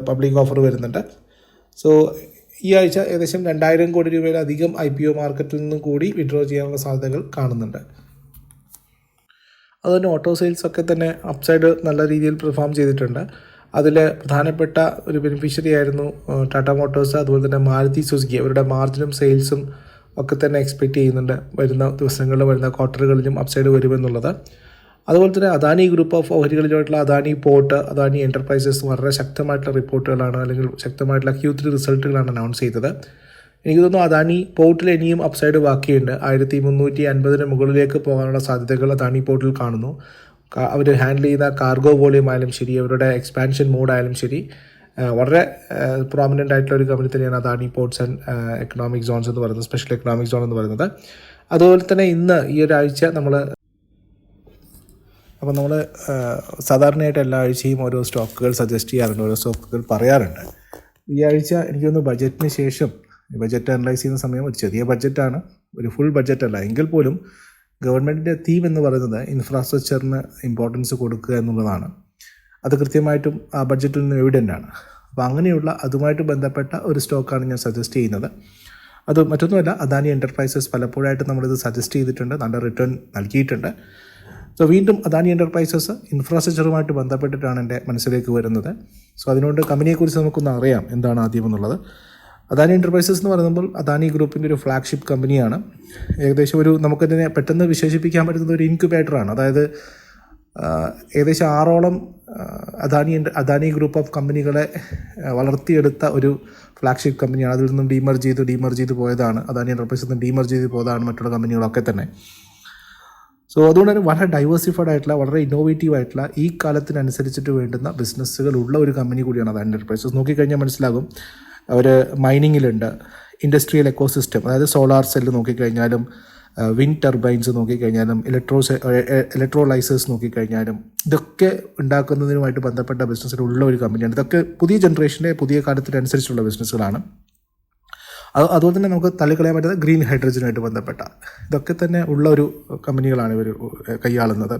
പബ്ലിക് ഓഫർ വരുന്നുണ്ട്. സോ ഈ ആഴ്ച ഏകദേശം രണ്ടായിരം കോടി രൂപയിലധികം ഐ പി ഒ മാർക്കറ്റിൽ നിന്നും കൂടി വിഡ്രോ ചെയ്യാനുള്ള സാധ്യതകൾ കാണുന്നുണ്ട്. അതുതന്നെ ഓട്ടോ സെയിൽസ് ഒക്കെ തന്നെ അപ്സൈഡ് നല്ല രീതിയിൽ പെർഫോം ചെയ്തിട്ടുണ്ട്. അതിൽ പ്രധാനപ്പെട്ട ഒരു ബെനിഫിഷ്യറി ആയിരുന്നു ടാറ്റ മോട്ടോഴ്സ് അതുപോലെ തന്നെ മാരുതി സുസുക്കി. അവരുടെ മാർജിനും സെയിൽസും ഒക്കെ തന്നെ എക്സ്പെക്റ്റ് ചെയ്യുന്നുണ്ട്. വരുന്ന ദിവസങ്ങളിലും വരുന്ന ക്വാർട്ടറുകളിലും അപ്സൈഡ് വരുമെന്നുള്ളത്. അതുപോലെ തന്നെ അദാനി ഗ്രൂപ്പ് ഓഫ് ഓഹരികളിലായിട്ടുള്ള അദാനി പോർട്ട് അദാനി എന്റർപ്രൈസസ് വളരെ ശക്തമായിട്ടുള്ള റിപ്പോർട്ടുകളാണ് അല്ലെങ്കിൽ ശക്തമായിട്ടുള്ള ക്യൂ ത്രീ റിസൾട്ടുകളാണ് അനൗൺസ് ചെയ്തത്. എനിക്ക് തോന്നുന്നു അദാനി പോർട്ടിൽ ഇനിയും അപ്സൈഡ് ബാക്കിയുണ്ട്. ആയിരത്തി മുന്നൂറ്റി അൻപതിന് മുകളിലേക്ക് പോകാനുള്ള സാധ്യതകൾ അദാനി പോർട്ടിൽ കാണുന്നു. അവർ ഹാൻഡിൽ ചെയ്യുന്ന കാർഗോ വോളിയം ആയാലും ശരി അവരുടെ എക്സ്പാൻഷൻ മോഡ് ആയാലും ശരി വളരെ പ്രോമിനന്റ് ആയിട്ടുള്ള ഒരു കമ്പനി തന്നെയാണ് Adani ports and economic zones എന്ന് പറയുന്നത് സ്പെഷ്യൽ എക്കണോമിക് സോൺ എന്ന് പറയുന്നത്. അതുപോലെ തന്നെ ഇന്ന് ഈ ഒരാഴ്ച നമ്മൾ അപ്പോൾ നമ്മൾ സാധാരണയായിട്ട് എല്ലാ ആഴ്ചയും ഓരോ സ്റ്റോക്കുകൾ സജസ്റ്റ് ചെയ്യാറുണ്ട് ഓരോ സ്റ്റോക്കുകൾ പറയാറുണ്ട്. ഈ ആഴ്ച എനിക്ക് ബജറ്റിന് ശേഷം ബജറ്റ് അനലൈസ് ചെയ്യുന്ന സമയം ഒരു ചെറിയ ബഡ്ജറ്റാണ് ഒരു ഫുൾ ബഡ്ജറ്റ് അല്ല എങ്കിൽ പോലും ഗവൺമെന്റിന്റെ തീം എന്ന് പറയുന്നത് ഇൻഫ്രാസ്ട്രക്ചറിന് ഇമ്പോർട്ടൻസ് കൊടുക്കുക എന്നുള്ളതാണ്. അത് കൃത്യമായിട്ടും ആ ബഡ്ജറ്റിൽ നിന്ന് എവിഡന്റ് ആണ്. അപ്പോൾ അങ്ങനെയുള്ള അതുമായിട്ട് ബന്ധപ്പെട്ട ഒരു സ്റ്റോക്കാണ് ഞാൻ സജസ്റ്റ് ചെയ്യുന്നത്. അത് മറ്റൊന്നുമല്ല അദാനി എന്റർപ്രൈസസ് പലപ്പോഴായിട്ട് നമ്മളിത് സജസ്റ്റ് ചെയ്തിട്ടുണ്ട് നല്ല റിട്ടേൺ നൽകിയിട്ടുണ്ട്. സോ വീണ്ടും അദാനി എന്റർപ്രൈസസ് ഇൻഫ്രാസ്ട്രക്ചറുമായിട്ട് ബന്ധപ്പെട്ടിട്ടാണ് എന്റെ മനസ്സിലേക്ക് വരുന്നത്. സോ അതിനോട് കമ്പനിയെക്കുറിച്ച് നമുക്കൊന്ന് അറിയാം എന്താണ് ആദ്യം എന്നുള്ളത്. അദാനി എന്റർപ്രൈസസ് എന്ന് പറയുമ്പോൾ അദാനി ഗ്രൂപ്പിന്റെ ഒരു ഫ്ലാഗ്ഷിപ്പ് കമ്പനിയാണ് ഏകദേശം ഒരു നമുക്കതിനെ പെട്ടെന്ന് വിശേഷിപ്പിക്കാൻ പറ്റുന്ന ഒരു ഇൻക്യുബേറ്ററാണ് അതായത് ഏകദേശം ആറോളം അദാനി അദാനി ഗ്രൂപ്പ് ഓഫ് കമ്പനികളെ വളർത്തിയെടുത്ത ഒരു ഫ്ലാഗ്ഷിപ്പ് കമ്പനിയാണ് അതിൽ നിന്നും ഡീമർജ് ചെയ്ത് ഡീമർജ് ചെയ്ത് പോയതാണ്. അദാനി എന്റർപ്രൈസസ് ഡീമർജ് ചെയ്ത് പോയതാണ് മറ്റുള്ള കമ്പനികളൊക്കെ തന്നെ. സോ അതുകൊണ്ട് തന്നെ വളരെ ഡൈവേഴ്സിഫൈഡ് ആയിട്ടുള്ള വളരെ ഇന്നോവേറ്റീവ് ആയിട്ടുള്ള ഈ കാലത്തിനനുസരിച്ചിട്ട് വേണ്ടുന്ന ബിസിനസ്സുകൾ ഉള്ള ഒരു കമ്പനി കൂടിയാണ് അത് എന്റർപ്രൈസസ് നോക്കിക്കഴിഞ്ഞാൽ മനസ്സിലാകും അവർ മൈനിങ്ങിലുണ്ട് ഇൻഡസ്ട്രിയൽ എക്കോസിസ്റ്റം അതായത് സോളാർ സെല്ല് നോക്കിക്കഴിഞ്ഞാലും വിൻഡ് ടർബൈൻസ് നോക്കിക്കഴിഞ്ഞാലും ഇലക്ട്രോ ഇലക്ട്രോലൈസേഴ്സ് നോക്കിക്കഴിഞ്ഞാലും ഇതൊക്കെ ഉണ്ടാക്കുന്നതിനുമായിട്ട് ബന്ധപ്പെട്ട ബിസിനസ്സിലുള്ള ഒരു കമ്പനിയാണ് ഇതൊക്കെ പുതിയ ജനറേഷന്റെ പുതിയ കാലത്തിനനുസരിച്ചുള്ള ബിസിനസ്സുകളാണ് അതുപോലെ തന്നെ നമുക്ക് തള്ളിക്കളയാൻ പറ്റുന്ന ഗ്രീൻ ഹൈഡ്രജനുമായിട്ട് ബന്ധപ്പെട്ട ഇതൊക്കെ തന്നെ ഉള്ള ഒരു കമ്പനികളാണ് ഇവർ കൈയാളുന്നത്.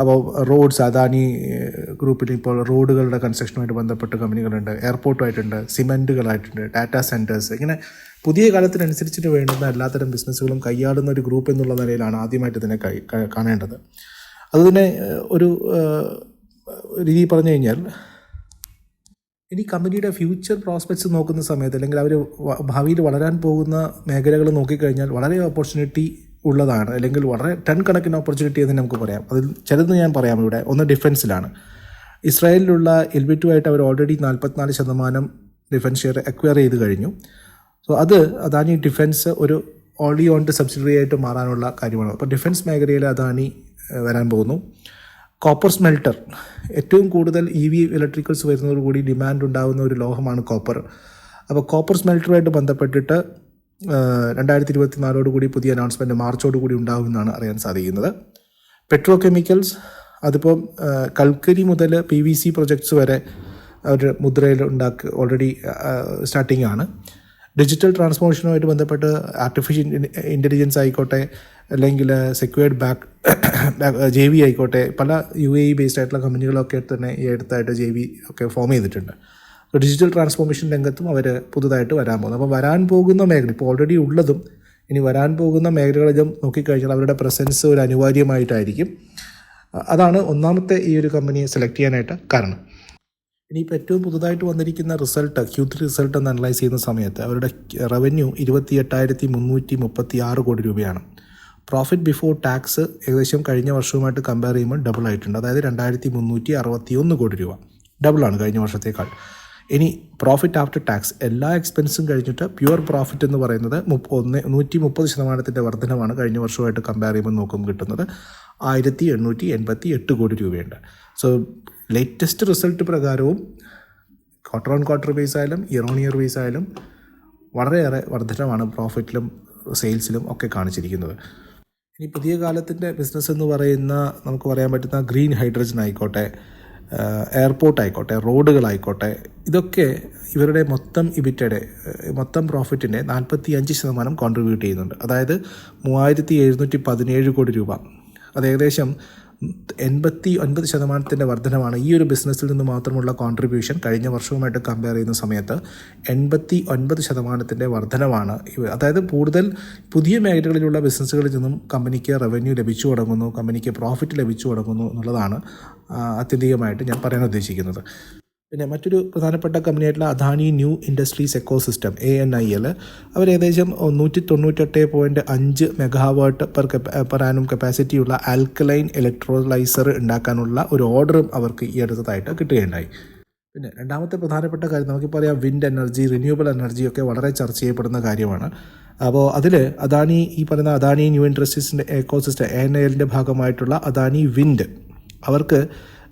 അപ്പോൾ റോഡ്സ് അദാനി ഗ്രൂപ്പിൽ ഇപ്പോൾ റോഡുകളുടെ കൺസ്ട്രക്ഷനുമായിട്ട് ബന്ധപ്പെട്ട കമ്പനികളുണ്ട് എയർപോർട്ടുമായിട്ടുണ്ട് സിമെന്റുകളായിട്ടുണ്ട് ഡാറ്റാ സെന്റേഴ്സ് ഇങ്ങനെ പുതിയ കാലത്തിനനുസരിച്ചിട്ട് വേണ്ടുന്ന എല്ലാത്തരം ബിസിനസ്സുകളും കൈയാളുന്ന ഒരു ഗ്രൂപ്പ് എന്നുള്ള നിലയിലാണ് ആദ്യമായിട്ട് ഇതിനെ കാണേണ്ടത്. അതുതന്നെ ഒരു രീതി പറഞ്ഞു കഴിഞ്ഞാൽ ഇനി കമ്പനിയുടെ ഫ്യൂച്ചർ പ്രോസ്പെക്ട്സ് നോക്കുന്ന സമയത്ത് അല്ലെങ്കിൽ അവർ ഭാവിയിൽ വളരാൻ പോകുന്ന മേഖലകൾ നോക്കിക്കഴിഞ്ഞാൽ വളരെ ഓപ്പർച്യൂണിറ്റി ഉള്ളതാണ്. അല്ലെങ്കിൽ വളരെ ടൺ കണക്കിന് ഓപ്പർച്യൂണിറ്റി എന്ന് നമുക്ക് പറയാം. അതിൽ ചിലത് ഞാൻ പറയാം ഇവിടെ. ഒന്ന് ഡിഫൻസിലാണ് ഇസ്രായേലിലുള്ള എൽ ബി ടു ആയിട്ട് അവർ ഓൾറെഡി നാൽപ്പത്തിനാല് ശതമാനം ഡിഫൻസ് ഷെയർ അക്വയർ ചെയ്ത് കഴിഞ്ഞു. സോ അത് അദാനി ഡിഫൻസ് ഒരു ഓൺലി ഓൺഡ് സബ്സിഡറി ആയിട്ട് മാറാനുള്ള കാര്യമാണ്. അപ്പോൾ ഡിഫൻസ് മേഖലയിൽ അദാനി വരാൻ പോകുന്നു. Copper smelter. ഏറ്റവും കൂടുതൽ ഇ വി ഇലക്ട്രിക്കൽസ് വരുന്നതോടുകൂടി ഡിമാൻഡ് ഉണ്ടാകുന്ന ഒരു ലോഹമാണ് കോപ്പർ. അപ്പോൾ കോപ്പർ സ്മെൽട്ടറുമായിട്ട് ബന്ധപ്പെട്ടിട്ട് രണ്ടായിരത്തി ഇരുപത്തി നാലോടുകൂടി പുതിയ അനൗൺസ്മെന്റ് മാർച്ചോടുകൂടി ഉണ്ടാകുമെന്നാണ് അറിയാൻ സാധിക്കുന്നത്. പെട്രോ കെമിക്കൽസ് അതിപ്പം കൽക്കരി മുതൽ പി വി സി പ്രൊജക്ട്സ് വരെ അവർ മുദ്രയിൽ ഉണ്ടാക്കി ഓൾറെഡി സ്റ്റാർട്ടിംഗ് ആണ്. ഡിജിറ്റൽ ട്രാൻസ്ഫോർമേഷനുമായിട്ട് ബന്ധപ്പെട്ട് ആർട്ടിഫിഷ്യൽ ഇന്റലിജൻസ് ആയിക്കോട്ടെ അല്ലെങ്കിൽ സെക്യൂർഡ് ബാക്ക് ജെ വി ആയിക്കോട്ടെ പല യു എ ഇ ബേസ്ഡ് ആയിട്ടുള്ള കമ്പനികളൊക്കെ തന്നെ ഈ അടുത്തായിട്ട് ജെ വി ഒക്കെ ഫോം ചെയ്തിട്ടുണ്ട്. ഡിജിറ്റൽ ട്രാൻസ്ഫോർമേഷൻ രംഗത്തും അവർ പുതുതായിട്ട് വരാൻ പോകുന്നു. അപ്പോൾ വരാൻ പോകുന്ന മേഖല ഇപ്പോൾ ഓൾറെഡി ഉള്ളതും ഇനി വരാൻ പോകുന്ന മേഖലകളിലും നോക്കിക്കഴിഞ്ഞാൽ അവരുടെ പ്രസൻസ് ഒരു അനിവാര്യമായിട്ടായിരിക്കും. അതാണ് ഒന്നാമത്തെ ഈ ഒരു കമ്പനിയെ സെലക്ട് ചെയ്യാനായിട്ട് കാരണം. ഇനിയിപ്പോൾ ഏറ്റവും പുതുതായിട്ട് വന്നിരിക്കുന്ന റിസൾട്ട് ക്യൂ ത്രീ റിസൾട്ട് എന്ന് അനലൈസ് ചെയ്യുന്ന സമയത്ത് അവരുടെ റവന്യൂ ഇരുപത്തി എട്ടായിരത്തി മുന്നൂറ്റി മുപ്പത്തി ആറ് കോടി രൂപയാണ്. പ്രോഫിറ്റ് ബിഫോർ ടാക്സ് ഏകദേശം കഴിഞ്ഞ വർഷവുമായിട്ട് കമ്പയർ ചെയ്യുമ്പോൾ ഡബിൾ ആയിട്ടുണ്ട്. അതായത് രണ്ടായിരത്തി മുന്നൂറ്റി അറുപത്തി ഒന്ന് കോടി രൂപ. ഡബിളാണ് കഴിഞ്ഞ വർഷത്തേക്കാൾ. ഇനി പ്രോഫിറ്റ് ആഫ്റ്റർ ടാക്സ് എല്ലാ എക്സ്പെൻസും കഴിഞ്ഞിട്ട് പ്യുവർ പ്രോഫിറ്റ് എന്ന് പറയുന്നത് ഒന്ന് നൂറ്റി മുപ്പത് ശതമാനത്തിന്റെ വർധനമാണ് കഴിഞ്ഞ വർഷമായിട്ട് കമ്പയർ ചെയ്യുമ്പോൾ നോക്കുമ്പോൾ കിട്ടുന്നത്. ആയിരത്തി എണ്ണൂറ്റി എൺപത്തി എട്ട് കോടി രൂപയുണ്ട്. സോ ലേറ്റസ്റ്റ് റിസൾട്ട് പ്രകാരവും ക്വാർട്ടർ ഓൺ ക്വാർട്ടർ ബേസ് ആയാലും ഇയർ ഓൺ ഇയർ ബേസ് ആയാലും വളരെയേറെ വർധനമാണ് പ്രോഫിറ്റിലും സെയിൽസിലും ഒക്കെ കാണിച്ചിരിക്കുന്നത്. ഇനി പുതിയ കാലത്തിന്റെ ബിസിനസ് എന്ന് പറയുന്ന നമുക്ക് പറയാൻ പറ്റുന്ന ഗ്രീൻ ഹൈഡ്രജൻ ആയിക്കോട്ടെ എയർപോർട്ട് ആയിക്കോട്ടെ റോഡുകളായിക്കോട്ടെ ഇതൊക്കെ ഇവരുടെ മൊത്തം ഇബിറ്റയുടെ മൊത്തം പ്രോഫിറ്റിന്റെ നാൽപ്പത്തി അഞ്ച് ശതമാനം കോൺട്രിബ്യൂട്ട് ചെയ്യുന്നുണ്ട്. അതായത് മൂവായിരത്തി എഴുന്നൂറ്റി പതിനേഴ് കോടി രൂപ. അത് ഏകദേശം എൺപത്തി ഒൻപത് ശതമാനത്തിന്റെ വർധനമാണ് ഈ ഒരു ബിസിനസ്സിൽ നിന്ന് മാത്രമുള്ള കോൺട്രിബ്യൂഷൻ കഴിഞ്ഞ വർഷവുമായിട്ട് കമ്പയർ ചെയ്യുന്ന സമയത്ത് എൺപത്തി ഒൻപത് ശതമാനത്തിന്റെ വർധനമാണ് അതായത് കൂടുതൽ പുതിയ മേഖലകളിലുള്ള ബിസിനസ്സുകളിൽ നിന്നും കമ്പനിക്ക് റവന്യൂ ലഭിച്ചു തുടങ്ങുന്നു കമ്പനിക്ക് പ്രോഫിറ്റ് ലഭിച്ചു തുടങ്ങുന്നു എന്നുള്ളതാണ് ആത്യന്തികമായിട്ട് ഞാൻ പറയാൻ ഉദ്ദേശിക്കുന്നത്. പിന്നെ മറ്റൊരു പ്രധാനപ്പെട്ട കമ്പനിയായിട്ടുള്ള Adani new industries ecosystem A N I L അവർ ഏകദേശം നൂറ്റി തൊണ്ണൂറ്റെട്ട് പോയിന്റ് അഞ്ച് മെഗാവാട്ട് പെർ പെർ ആനും കപ്പാസിറ്റിയുള്ള ആൽക്കലൈൻ ഇലക്ട്രോലൈസർ ഉണ്ടാക്കാനുള്ള ഒരു ഓർഡറും അവർക്ക് ഈ അടുത്തതായിട്ട് കിട്ടുകയുണ്ടായി. പിന്നെ രണ്ടാമത്തെ പ്രധാനപ്പെട്ട കാര്യം നമുക്കിപ്പോൾ അറിയാം വിൻഡ് എനർജി റിന്യൂവബിൾ എനർജി ഒക്കെ വളരെ ചർച്ച ചെയ്യപ്പെടുന്ന കാര്യമാണ്. അപ്പോൾ അതിൽ അദാനി ഈ പറയുന്ന അദാനി ന്യൂ ഇൻഡസ്ട്രീസിന്റെ എക്കോസിസ്റ്റം എൻ എല്ലിന്റെ ഭാഗമായിട്ടുള്ള അദാനി വിൻഡ് അവർക്ക്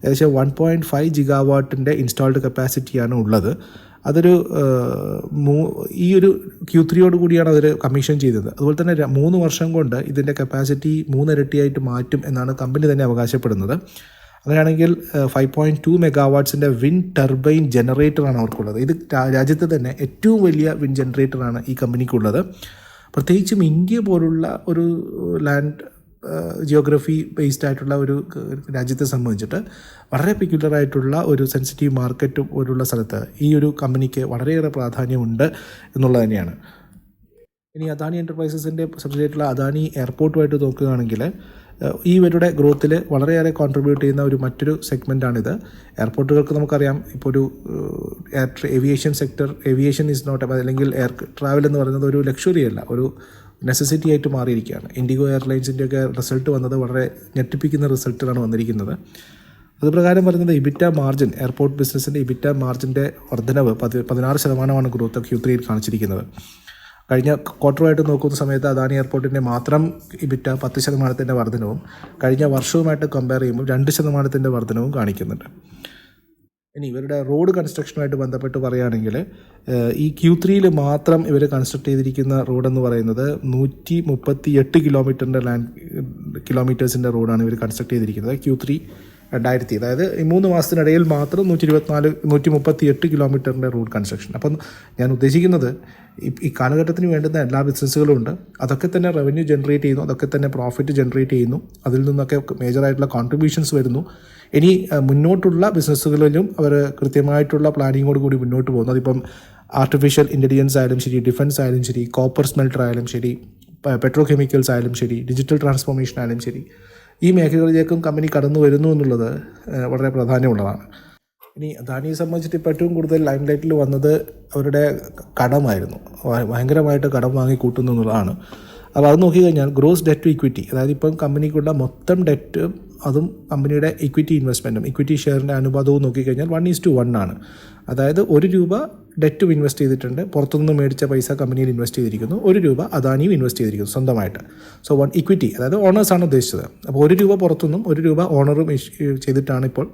ഏകദേശം വൺ പോയിന്റ് ഫൈവ് ജിഗാവാട്ടിന്റെ ഇൻസ്റ്റാൾഡ് കപ്പാസിറ്റിയാണ് ഉള്ളത്. അതൊരു മൂ- ഈ ഒരു ക്യൂ ത്രീയോട് കൂടിയാണ് അവർ കമ്മീഷൻ ചെയ്തത്. അതുപോലെ തന്നെ മൂന്ന് വർഷം കൊണ്ട് ഇതിന്റെ കപ്പാസിറ്റി മൂന്നിരട്ടിയായിട്ട് മാറ്റും എന്നാണ് കമ്പനി തന്നെ അവകാശപ്പെടുന്നത്. അങ്ങനെയാണെങ്കിൽ ഫൈവ് പോയിന്റ് ടു മെഗാവാട്ട്സിന്റെ വിൻ ടർബൈൻ ജനറേറ്ററാണ് അവർക്കുള്ളത്. ഇത് രാജ്യത്തെ തന്നെ ഏറ്റവും വലിയ വിൻ ജനറേറ്ററാണ് ഈ കമ്പനിക്കുള്ളത് പ്രത്യേകിച്ചും ഇന്ത്യ പോലുള്ള ഒരു ലാൻഡ് ജിയോഗ്രഫി ബേസ്ഡ് ആയിട്ടുള്ള ഒരു രാജ്യത്തെ സംബന്ധിച്ചിട്ട് വളരെ പെക്യുലറായിട്ടുള്ള ഒരു സെൻസിറ്റീവ് മാർക്കറ്റ് പോലുള്ള സ്ഥലത്ത് ഈ ഒരു കമ്പനിക്ക് വളരെയേറെ പ്രാധാന്യമുണ്ട് എന്നുള്ളത് തന്നെയാണ്. ഇനി അദാനി എന്റർപ്രൈസസിന്റെ സബ്സിഡിയായിട്ടുള്ള അദാനി എയർപോർട്ടുമായിട്ട് നോക്കുകയാണെങ്കിൽ ഈ ഇവരുടെ ഗ്രോത്തിൽ വളരെയേറെ കോൺട്രിബ്യൂട്ട് ചെയ്യുന്ന ഒരു മറ്റൊരു സെഗ്മെന്റാണിത് എയർപോർട്ടുകൾക്ക് നമുക്കറിയാം ഇപ്പോൾ ഒരു air aviation sector aviation is not അല്ലെങ്കിൽ എയർ ട്രാവൽ എന്ന് പറയുന്നത് ഒരു ലക്ഷറി അല്ല ഒരു നെസസിറ്റി ആയിട്ട് മാറിയിരിക്കുകയാണ്. ഇൻഡിഗോ എയർലൈൻസിന്റെ ഒക്കെ റിസൾട്ട് വന്നത് വളരെ ഞെട്ടിപ്പിക്കുന്ന റിസൾട്ടുകളാണ് വന്നിരിക്കുന്നത്. അത് പ്രകാരം പറയുന്നത് ഇബിറ്റ മാർജിൻ എയർപോർട്ട് ബിസിനസ്സിന്റെ ഇബിറ്റ മാർജിന്റെ വർധനവ് പതി പതിനാറ് ശതമാനമാണ് ഗ്രോത്ത് ക്യൂ ത്രീയിൽ കാണിച്ചിരിക്കുന്നത്. കഴിഞ്ഞ ക്വാർട്ടറുമായിട്ട് നോക്കുന്ന സമയത്ത് അദാനി എയർപോർട്ടിന്റെ മാത്രം ഇബിറ്റ പത്ത് ശതമാനത്തിന്റെ വർധനവും കഴിഞ്ഞ വർഷവുമായിട്ട് കമ്പയർ ചെയ്യുമ്പോൾ രണ്ട് ശതമാനത്തിന്റെ വർധനവും കാണിക്കുന്നുണ്ട്. ഇനി ഇവരുടെ റോഡ് കൺസ്ട്രക്ഷനുമായിട്ട് ബന്ധപ്പെട്ട് പറയുകയാണെങ്കിൽ ഈ ക്യൂ ത്രീയിൽ മാത്രം ഇവർ കൺസ്ട്രക്ട് ചെയ്തിരിക്കുന്ന റോഡെന്ന് പറയുന്നത് നൂറ്റി മുപ്പത്തി എട്ട് കിലോമീറ്ററിന്റെ ലാൻഡ് കിലോമീറ്റേഴ്സിന്റെ റോഡാണ് ഇവർ കൺസ്ട്രക്ട് ചെയ്തിരിക്കുന്നത്. ക്യൂ ത്രീ രണ്ടായിരത്തി അതായത് ഈ മൂന്ന് മാസത്തിനിടയിൽ മാത്രം നൂറ്റി ഇരുപത്തിനാല് നൂറ്റി മുപ്പത്തി എട്ട് കിലോമീറ്ററിന്റെ റോഡ് കൺസ്ട്രക്ഷൻ. അപ്പം ഞാൻ ഉദ്ദേശിക്കുന്നത് ഈ- കാലഘട്ടത്തിന് വേണ്ടുന്ന എല്ലാ ബിസിനസ്സുകളും ഉണ്ട്. അതൊക്കെ തന്നെ റവന്യൂ ജനറേറ്റ് ചെയ്യുന്നു അതൊക്കെ തന്നെ പ്രോഫിറ്റ് ജനറേറ്റ് ചെയ്യുന്നു. അതിൽ നിന്നൊക്കെ മേജറായിട്ടുള്ള കോൺട്രിബ്യൂഷൻസ് വരുന്നു. ഇനി മുന്നോട്ടുള്ള ബിസിനസ്സുകളിലും അവർ കൃത്യമായിട്ടുള്ള പ്ലാനിങ്ങോട് കൂടി മുന്നോട്ട് പോകുന്നു. അതിപ്പം ആർട്ടിഫിഷ്യൽ ഇന്റലിജൻസ് ആയാലും ശരി ഡിഫൻസ് ആയാലും ശരി കോപ്പർ സ്മെൽറ്റർ ആയാലും ശരി പെട്രോ കെമിക്കൽസ് ആയാലും ശരി ഡിജിറ്റൽ ട്രാൻസ്ഫോർമേഷൻ ആയാലും ശരി. ഈ മേഖലകളിലേക്കും കമ്പനി കടന്നു വരുന്നു എന്നുള്ളത് വളരെ പ്രാധാന്യമുള്ളതാണ്. ഇനി അദാനിയെ സംബന്ധിച്ചിട്ട് ഇപ്പോൾ ഏറ്റവും കൂടുതൽ ലൈം ലൈറ്റിൽ വന്നത് അവരുടെ കടമായിരുന്നു. ഭയങ്കരമായിട്ട് കടം വാങ്ങി കൂട്ടുന്നു എന്നുള്ളതാണ്. അപ്പോൾ അത് നോക്കിക്കഴിഞ്ഞാൽ ഗ്രോസ് ഡെറ്റ് ടു ഇക്വിറ്റി അതായത് ഇപ്പം കമ്പനിക്കുള്ള മൊത്തം ഡെറ്റ് അതും കമ്പനിയുടെ ഇക്വിറ്റി ഇൻവെസ്റ്റ്മെന്റും ഇക്വിറ്റി ഷെയറിന്റെ അനുപാതവും നോക്കിക്കഴിഞ്ഞാൽ വൺ ഈസ് ടു വൺ ആണ്. അതായത് ഒരു രൂപ ഡെറ്റും ഇൻവെസ്റ്റ് ചെയ്തിട്ടുണ്ട് പുറത്തുനിന്ന് മേടിച്ച പൈസ കമ്പനിയിൽ ഇൻവെസ്റ്റ് ചെയ്തിരിക്കുന്നു ഒരു രൂപ അദാനിയും ഇൻവെസ്റ്റ് ചെയ്തിരിക്കുന്നു സ്വന്തമായിട്ട്. സോ വൺ ഇക്വിറ്റി അതായത് ഓണേഴ്സാണ് ഉദ്ദേശിച്ചത്. അപ്പോൾ ഒരു രൂപ പുറത്തുനിന്നും ഒരു രൂപ ഓണറും ചെയ്തിട്ടാണ് ഇപ്പോൾ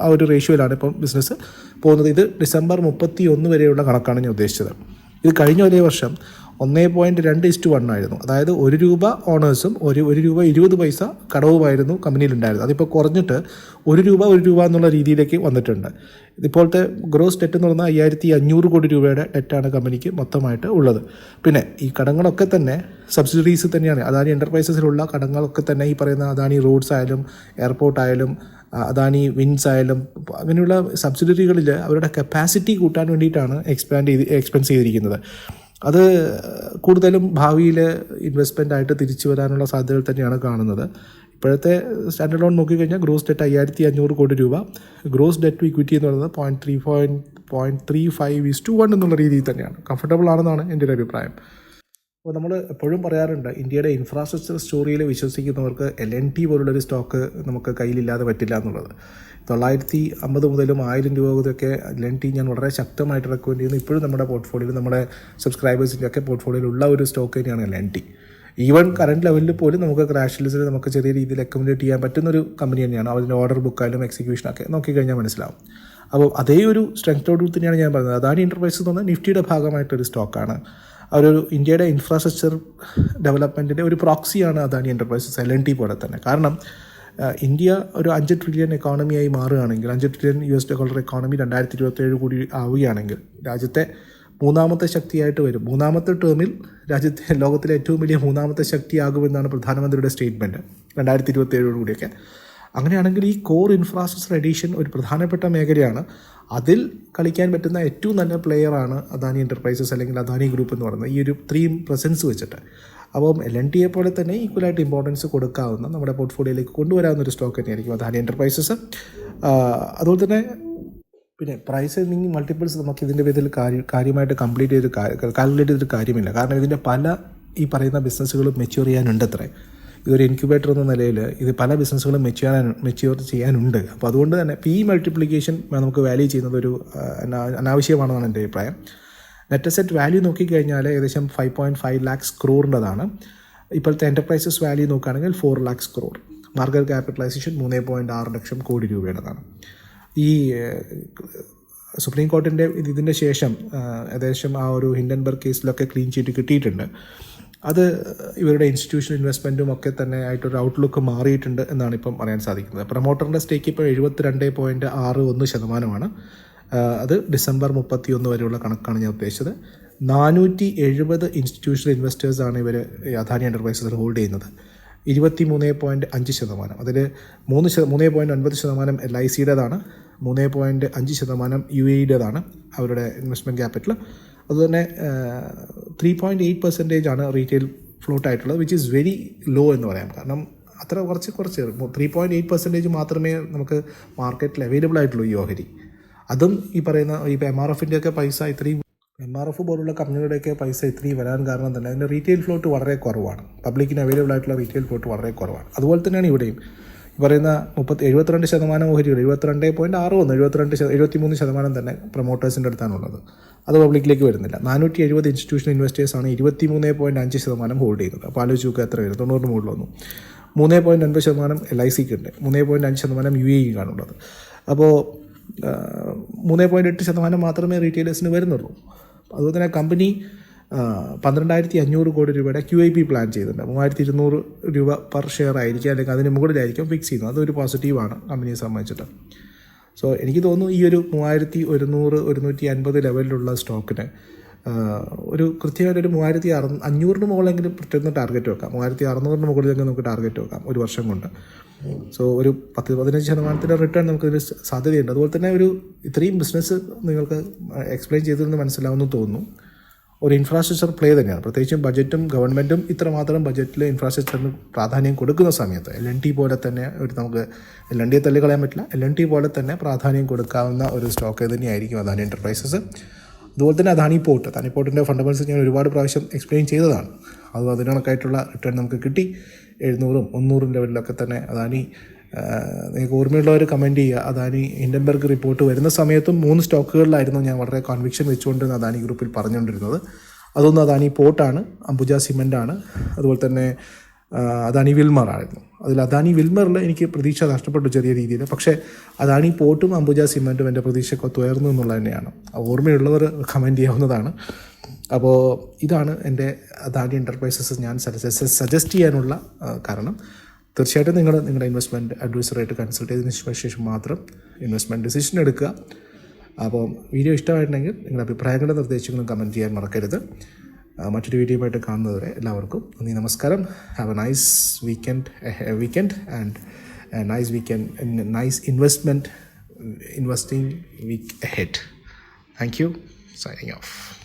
ആ ഒരു റേഷ്യോയിലാണ് ഇപ്പോൾ ബിസിനസ് പോകുന്നത്. ഇത് ഡിസംബർ മുപ്പത്തി ഒന്ന് വരെയുള്ള കണക്കാണ് ഞാൻ ഉദ്ദേശിച്ചത്. ഇത് കഴിഞ്ഞ ഒരേ വർഷം ഒന്നേ പോയിന്റ് രണ്ട് ഇസ്റ്റു വൺ ആയിരുന്നു. അതായത് ഒരു രൂപ ഓണേഴ്സും ഒരു ഒരു രൂപ ഇരുപത് പൈസ കടവുമായിരുന്നു കമ്പനിയിലുണ്ടായിരുന്നത്. അതിപ്പോൾ കുറഞ്ഞിട്ട് ഒരു രൂപ ഒരു രൂപ എന്നുള്ള രീതിയിലേക്ക് വന്നിട്ടുണ്ട്. ഇപ്പോഴത്തെ ഗ്രോസ് ഡെറ്റ് എന്ന് പറഞ്ഞാൽ അയ്യായിരത്തി അഞ്ഞൂറ് കോടി രൂപയുടെ ഡെറ്റാണ് കമ്പനിക്ക് മൊത്തമായിട്ട് ഉള്ളത്. പിന്നെ ഈ കടങ്ങളൊക്കെ തന്നെ സബ്സിഡീസ് തന്നെയാണ്. അദാനി എന്റർപ്രൈസസിലുള്ള കടങ്ങളൊക്കെ തന്നെ ഈ പറയുന്ന അദാനി റോഡ്സ് ആയാലും എയർപോർട്ട് ആയാലും അദാനി വിൻസ് ആയാലും അങ്ങനെയുള്ള സബ്സിഡറികളിൽ അവരുടെ കപ്പാസിറ്റി കൂട്ടാൻ വേണ്ടിയിട്ടാണ് എക്സ്പാൻഡ് ചെയ്ത് എക്സ്പെൻസ് ചെയ്തിരിക്കുന്നത്. അത് കൂടുതലും ഭാവിയിൽ ഇൻവെസ്റ്റ്മെന്റ് ആയിട്ട് തിരിച്ചു വരാനുള്ള സാധ്യതകൾ തന്നെയാണ് കാണുന്നത്. ഇപ്പോഴത്തെ സ്റ്റാൻഡേർഡ് ലോൺ നോക്കിക്കഴിഞ്ഞാൽ ഗ്രോസ് ഡെറ്റ് അയ്യായിരത്തി അഞ്ഞൂറ് കോടി രൂപ. ഗ്രോസ് ഡെറ്റ് ടു ഇക്വിറ്റി എന്ന് പറയുന്നത് point three point point three five is to one എന്നുള്ള രീതിയിൽ തന്നെയാണ്. കംഫർട്ടബിൾ ആണെന്നാണ് എന്റെ ഒരു അഭിപ്രായം. അപ്പോൾ നമ്മൾ എപ്പോഴും പറയാറുണ്ട് ഇന്ത്യയുടെ ഇൻഫ്രാസ്ട്രക്ചർ സ്റ്റോറിയിൽ വിശ്വസിക്കുന്നവർക്ക് എൽ എൻ ടി പോലുള്ളൊരു സ്റ്റോക്ക് നമുക്ക് കയ്യിലില്ലാതെ പറ്റില്ല എന്നുള്ളത്. തൊള്ളായിരത്തി അമ്പത് മുതലും ആയിരം രൂപ മുതലൊക്കെ എൽ എൻ ടി ഞാൻ വളരെ ശക്തമായിട്ട് റെക്കമെൻഡ് ചെയ്യുന്നു. ഇപ്പോഴും നമ്മുടെ പോർട്ട്ഫോളിയോയിൽ നമ്മുടെ സബ്സ്ക്രൈബേഴ്സിന്റെ ഒക്കെ പോർട്ട്ഫോളിയോയിൽ ഉള്ള ഒരു സ്റ്റോക്ക് തന്നെയാണ് L N T even current ലെവലിൽ പോലും നമുക്ക് ക്രാഷ് ലിസ്റ്റിൽ നമുക്ക് ചെറിയ രീതിയിൽ അക്കോമഡേറ്റ് ചെയ്യാൻ പറ്റുന്ന ഒരു കമ്പനി തന്നെയാണ്. അതിന്റെ ഓർഡർ ബുക്കായാലും എക്സിക്യൂഷനൊക്കെ നോക്കിക്കഴിഞ്ഞാൽ മനസ്സിലാവും. അപ്പോൾ അതേ ഒരു സ്ട്രെങ്ത്തോട് തന്നെയാണ് ഞാൻ പറഞ്ഞത് അദാനി എന്റർപ്രൈസ് എന്ന് പറഞ്ഞാൽ നിഫ്റ്റിയുടെ ഭാഗമായിട്ടൊരു സ്റ്റോക്കാണ് അവരൊരു ഇന്ത്യയുടെ ഇൻഫ്രാസ്ട്രക്ചർ ഡെവലപ്മെന്റിന്റെ ഒരു പ്രോക്സിയാണ് Adani enterprises L N T പോലെ തന്നെ. കാരണം ഇന്ത്യ ഒരു അഞ്ച് ട്രില്യൺ എക്കോണമിയായി മാറുകയാണെങ്കിൽ അഞ്ച് trillion U S dollar economy രണ്ടായിരത്തി ഇരുപത്തേഴ് കൂടി ആവുകയാണെങ്കിൽ രാജ്യത്തെ മൂന്നാമത്തെ ശക്തിയായിട്ട് വരും. മൂന്നാമത്തെ ടേമിൽ രാജ്യത്തെ ലോകത്തിലെ ഏറ്റവും വലിയ മൂന്നാമത്തെ ശക്തിയാകുമെന്നാണ് പ്രധാനമന്ത്രിയുടെ സ്റ്റേറ്റ്മെന്റ് രണ്ടായിരത്തി ഇരുപത്തേഴോട് അങ്ങനെയാണെങ്കിൽ ഈ കോർ ഇൻഫ്രാസ്ട്രക്ചർ എഡീഷൻ ഒരു പ്രധാനപ്പെട്ട മേഖലയാണ്. അതിൽ കളിക്കാൻ പറ്റുന്ന ഏറ്റവും നല്ല പ്ലെയറാണ് അദാനി എന്റർപ്രൈസസ് അല്ലെങ്കിൽ അദാനി ഗ്രൂപ്പ് എന്ന് പറയുന്നത്. ഈ ഒരു ത്രീം പ്രസൻസ് വെച്ചിട്ട്. അപ്പം എൽ എൻ ടിയെ പോലെ തന്നെ ഈക്വലായിട്ട് ഇമ്പോർട്ടൻസ് കൊടുക്കാവുന്ന നമ്മുടെ പോർട്ട്ഫോളിയോയിലേക്ക് കൊണ്ടുവരാവുന്ന ഒരു സ്റ്റോക്ക് തന്നെയായിരിക്കും അദാനി എന്റർപ്രൈസസ് അതുപോലെ തന്നെ പിന്നെ പ്രൈസ് ഏർണിംഗ് മൾട്ടിപ്പിൾസ് നമുക്ക് ഇതിന്റെ വിധത്തിൽ കാര്യം കാര്യമായിട്ട് കംപ്ലീറ്റ് ചെയ്ത് കാൽക്കുലേറ്റ് ചെയ്തിട്ട് കാര്യമില്ല. കാരണം ഇതിന്റെ പല ഈ പറയുന്ന ബിസിനസ്സുകളും മെച്യൂർ ചെയ്യാനുണ്ട് അത്രേ. ഇതൊരു ഇൻക്യുബേറ്റർ എന്ന നിലയിൽ ഇത് പല ബിസിനസ്സുകളും മെച്യൂർ മെച്യൂർ ചെയ്യാനുണ്ട്. അപ്പോൾ അതുകൊണ്ട് തന്നെ പി മൾട്ടിപ്ലിക്കേഷൻ നമുക്ക് വാല്യൂ ചെയ്യുന്നത് ഒരു അനാവശ്യമാണെന്നാണ് എന്റെ അഭിപ്രായം. നെറ്റ് അസെറ്റ് വാല്യൂ നോക്കിക്കഴിഞ്ഞാൽ ഏകദേശം ഫൈവ് പോയിന്റ് ഫൈവ് ലാക്സ് ക്രോറിന്റെതാണ് ഇപ്പോഴത്തെ എന്റർപ്രൈസസ് വാല്യൂ നോക്കുകയാണെങ്കിൽ four lakhs crore market capitalisation മൂന്ന് പോയിന്റ് ആറ് ലക്ഷം കോടി രൂപയുടേതാണ്. ഈ സുപ്രീം കോർട്ടിന്റെ ഇതിന്റെ ശേഷം ഏകദേശം ആ ഒരു ഹിൻഡൻബർഗ് കേസിലൊക്കെ ക്ലീൻ ചീറ്റ് കിട്ടിയിട്ടുണ്ട്. അത് ഇവരുടെ ഇൻസ്റ്റിറ്റ്യൂഷൻ ഇൻവെസ്റ്റ്മെന്റും ഒക്കെ തന്നെ ആയിട്ടൊരു ഔട്ട്ലുക്ക് മാറിയിട്ടുണ്ട് എന്നാണ് ഇപ്പം പറയാൻ സാധിക്കുന്നത്. പ്രൊമോട്ടറിന്റെ സ്റ്റേക്ക് ഇപ്പോൾ എഴുപത്തിരണ്ട് പോയിന്റ് ആറ് ഒന്ന് ശതമാനമാണ്. അത് ഡിസംബർ മുപ്പത്തി ഒന്ന് വരെയുള്ള കണക്കാണ് ഞാൻ ഉദ്ദേശിച്ചത്. നാനൂറ്റി എഴുപത് ഇൻസ്റ്റിറ്റ്യൂഷണൽ ഇൻവെസ്റ്റേഴ്സാണ് ഇവർ അദാനി എന്റർപ്രൈസസ് ഹോൾഡ് ചെയ്യുന്നത്. ഇരുപത്തി മൂന്ന് പോയിന്റ് അഞ്ച് ശതമാനം. അതിൽ മൂന്ന് ശത മൂന്ന് പോയിന്റ് ഒൻപത് ശതമാനം എൽ ഐ സിയുടേതാണ് മൂന്ന് പോയിന്റ് അഞ്ച് ശതമാനം യു എയുടേതാണ് അവരുടെ ഇൻവെസ്റ്റ്മെന്റ് ക്യാപിറ്റൽ അതുതന്നെ ത്രീ പോയിന്റ് എയ്റ്റ് പെർസെന്റേജ് ആണ് റീറ്റെയിൽ ഫ്ലോട്ട് ആയിട്ടുള്ളത് വിച്ച് ഈസ് വെരി ലോ എന്ന് പറയാം. കാരണം അത്ര കുറച്ച് കുറച്ച് ത്രീ പോയിന്റ് എയ്റ്റ് പെർസെന്റേജ് മാത്രമേ നമുക്ക് മാർക്കറ്റിൽ അവൈലബിൾ ആയിട്ടുള്ളൂ ഈ ഓഹരി. അതും ഈ പറയുന്ന ഈ എം ആർ എഫിന്റെ ഒക്കെ പൈസ ഇത്രയും എം ആർ എഫ് പോലുള്ള കമ്പനികളുടെയൊക്കെ പൈസ ഇത്രയും വരാൻ കാരണം തന്നെ അതിന്റെ റീറ്റെയിൽ ഫ്ലോട്ട് വളരെ കുറവാണ്. പബ്ലിക്കിന് അവൈലബിൾ ആയിട്ടുള്ള റീറ്റെയിൽ ഫ്ലോട്ട് വളരെ കുറവാണ്. അതുപോലെ തന്നെയാണ് ഇവിടെയും. പറയുന്ന മുപ്പത്തി എഴുപത്തിരണ്ട് ശതമാനം ഓഹരികൾ എഴുപത്തിരണ്ട് പോയിന്റ് ആറ് ഒന്ന് എഴുപത്തിരണ്ട് എഴുപത്തിമൂന്ന് ശതമാനം തന്നെ പ്രൊമോട്ടേഴ്സിന്റെ അടുത്താണുള്ളത്. അത് പബ്ലിക്കിലേക്ക് വരുന്നില്ല. നാനൂറ്റി എഴുപത് ഇൻസ്റ്റിറ്റ്യൂഷണൽ ഇൻവെസ്റ്റേഴ്സാണ് ഇരുപത്തി മൂന്ന് പോയിന്റ് അഞ്ച് ശതമാനം ഹോൾഡ് ചെയ്യുന്നത്. അപ്പോൾ ആലോചിച്ച് നോക്കുക എത്ര വരും തൊണ്ണൂറിന് മുകളിൽ വന്നു. മൂന്ന് പോയിന്റ് ഒൻപത് ശതമാനം എൽ ഐ സിക്ക് ഉണ്ട്. മൂന്ന് പോയിന്റ് അഞ്ച് ശതമാനം യു എ കാണുള്ളത് അപ്പോൾ മൂന്ന് പോയിന്റ് എട്ട് ശതമാനം മാത്രമേ റീറ്റെയിലേഴ്സിന് വരുന്നുള്ളൂ. അതുപോലെ തന്നെ കമ്പനി പന്ത്രണ്ടായിരത്തി അഞ്ഞൂറ് കോടി രൂപയുടെ ക്യു ഐ പി പ്ലാൻ ചെയ്തിട്ടുണ്ട്. മൂവായിരത്തി ഇരുന്നൂറ് രൂപ പെർ ഷെയർ ആയിരിക്കും അല്ലെങ്കിൽ അതിന് മുകളിലായിരിക്കും ഫിക്സ് ചെയ്യുന്നത്. അതൊരു പോസിറ്റീവാണ് കമ്പനിയെ സംബന്ധിച്ചിട്ട്. സോ എനിക്ക് തോന്നുന്നു ഈ ഒരു മൂവായിരത്തി ഒരുന്നൂറ് ഒരുന്നൂറ്റി അൻപത് ലെവലിലുള്ള സ്റ്റോക്കിന് ഒരു കൃത്യമായിട്ട് ഒരു മൂവായിരത്തി അറു അഞ്ഞൂറിന് മുകളിലെങ്കിലും പ്രത്യേകം ടാർഗറ്റ് വെക്കാം. മൂവായിരത്തി അറുന്നൂറിന് മുകളിലെങ്കിലും നമുക്ക് ടാർഗറ്റ് വെക്കാം ഒരു വർഷം കൊണ്ട്. സോ ഒരു പത്ത് പതിനഞ്ച് ശതമാനത്തിന്റെ റിട്ടേൺ നമുക്കൊരു സാധ്യതയുണ്ട്. അതുപോലെ തന്നെ ഒരു ഇത്രയും ബിസിനസ് നിങ്ങൾക്ക് എക്സ്പ്ലെയിൻ ചെയ്തതെന്ന് മനസ്സിലാവുമെന്ന് തോന്നുന്നു. ഒരു ഇൻഫ്രാസ്ട്രക്ചർ പ്ലേ തന്നെയാണ്. പ്രത്യേകിച്ചും ബജറ്റും ഗവൺമെന്റും ഇത്രമാത്രം ബജറ്റിൽ ഇൻഫ്രാസ്ട്രക്ചറിന് പ്രാധാന്യം കൊടുക്കുന്ന സമയത്ത് എൽ എൻ ടി പോലെ തന്നെ ഒരു നമുക്ക് എൽ എൻ ടിയെ തള്ളിക്കളയാൻ പറ്റില്ല. എൽ എൻ ടി പോലെ തന്നെ പ്രാധാന്യം കൊടുക്കാവുന്ന ഒരു സ്റ്റോക്ക് തന്നെയായിരിക്കും? അദാനി എന്റർപ്രൈസസ് അതുപോലെ തന്നെ അദാനി പോർട്ട് അദാനി പോർട്ടിന്റെ ഫണ്ടമെൻസ് ഞാൻ ഒരുപാട് പ്രാവശ്യം എക്സ്പ്ലെയിൻ ചെയ്തതാണ്. അത് അതിനൊക്കെ ആയിട്ടുള്ള റിട്ടേൺ നമുക്ക് കിട്ടി. എഴുന്നൂറും മുന്നൂറും ലെവലിലൊക്കെ തന്നെ അദാനി നിങ്ങൾക്ക് ഓർമ്മയുള്ളവർ കമന്റ് ചെയ്യുക. അതാനി ഹിൻഡൻബർഗ് റിപ്പോർട്ട് വരുന്ന സമയത്തും മൂന്ന് സ്റ്റോക്കുകളിലായിരുന്നു ഞാൻ വളരെ കോൺവിക്ഷൻ വെച്ചുകൊണ്ടിരുന്ന അദാനി ഗ്രൂപ്പിൽ പറഞ്ഞുകൊണ്ടിരുന്നത്. അതൊന്ന് അദാനി പോർട്ടാണ് അംബുജ സിമെന്റ് ആണ്. അതുപോലെ തന്നെ അദാനി വിൽമർ ആയിരുന്നു. അതിൽ അദാനി വിൽമറിൽ എനിക്ക് പ്രതീക്ഷ നഷ്ടപ്പെട്ടു ചെറിയ രീതിയിൽ. പക്ഷേ അദാനി പോർട്ടും അംബുജ സിമെന്റും എന്റെ പ്രതീക്ഷയൊക്കെ തുയർന്നു എന്നുള്ളത് തന്നെയാണ്. ഓർമ്മയുള്ളവർ കമന്റ് ചെയ്യാവുന്നതാണ്. അപ്പോൾ ഇതാണ് എന്റെ അദാനി എന്റർപ്രൈസസ് ഞാൻ സജസ്റ്റ് ചെയ്യാനുള്ള കാരണം. തീർച്ചയായിട്ടും നിങ്ങൾ നിങ്ങളുടെ ഇൻവെസ്റ്റ്മെന്റ് അഡ്വൈസറായിട്ട് കൺസൾട്ട് ചെയ്തതിന് ശേഷം മാത്രം ഇൻവെസ്റ്റ്മെന്റ് ഡിസിഷൻ എടുക്കുക. അപ്പോൾ വീഡിയോ ഇഷ്ടമായിട്ടുണ്ടെങ്കിൽ നിങ്ങളുടെ അഭിപ്രായങ്ങളും നിർദ്ദേശങ്ങളും കമന്റ് ചെയ്യാൻ മറക്കരുത്. മറ്റൊരു വീഡിയോയുമായിട്ട് കാണുന്നതുവരെ എല്ലാവർക്കും നന്ദി നമസ്കാരം. Have a nice weekend weekend and nice weekend nice investment investing week ahead thank you signing off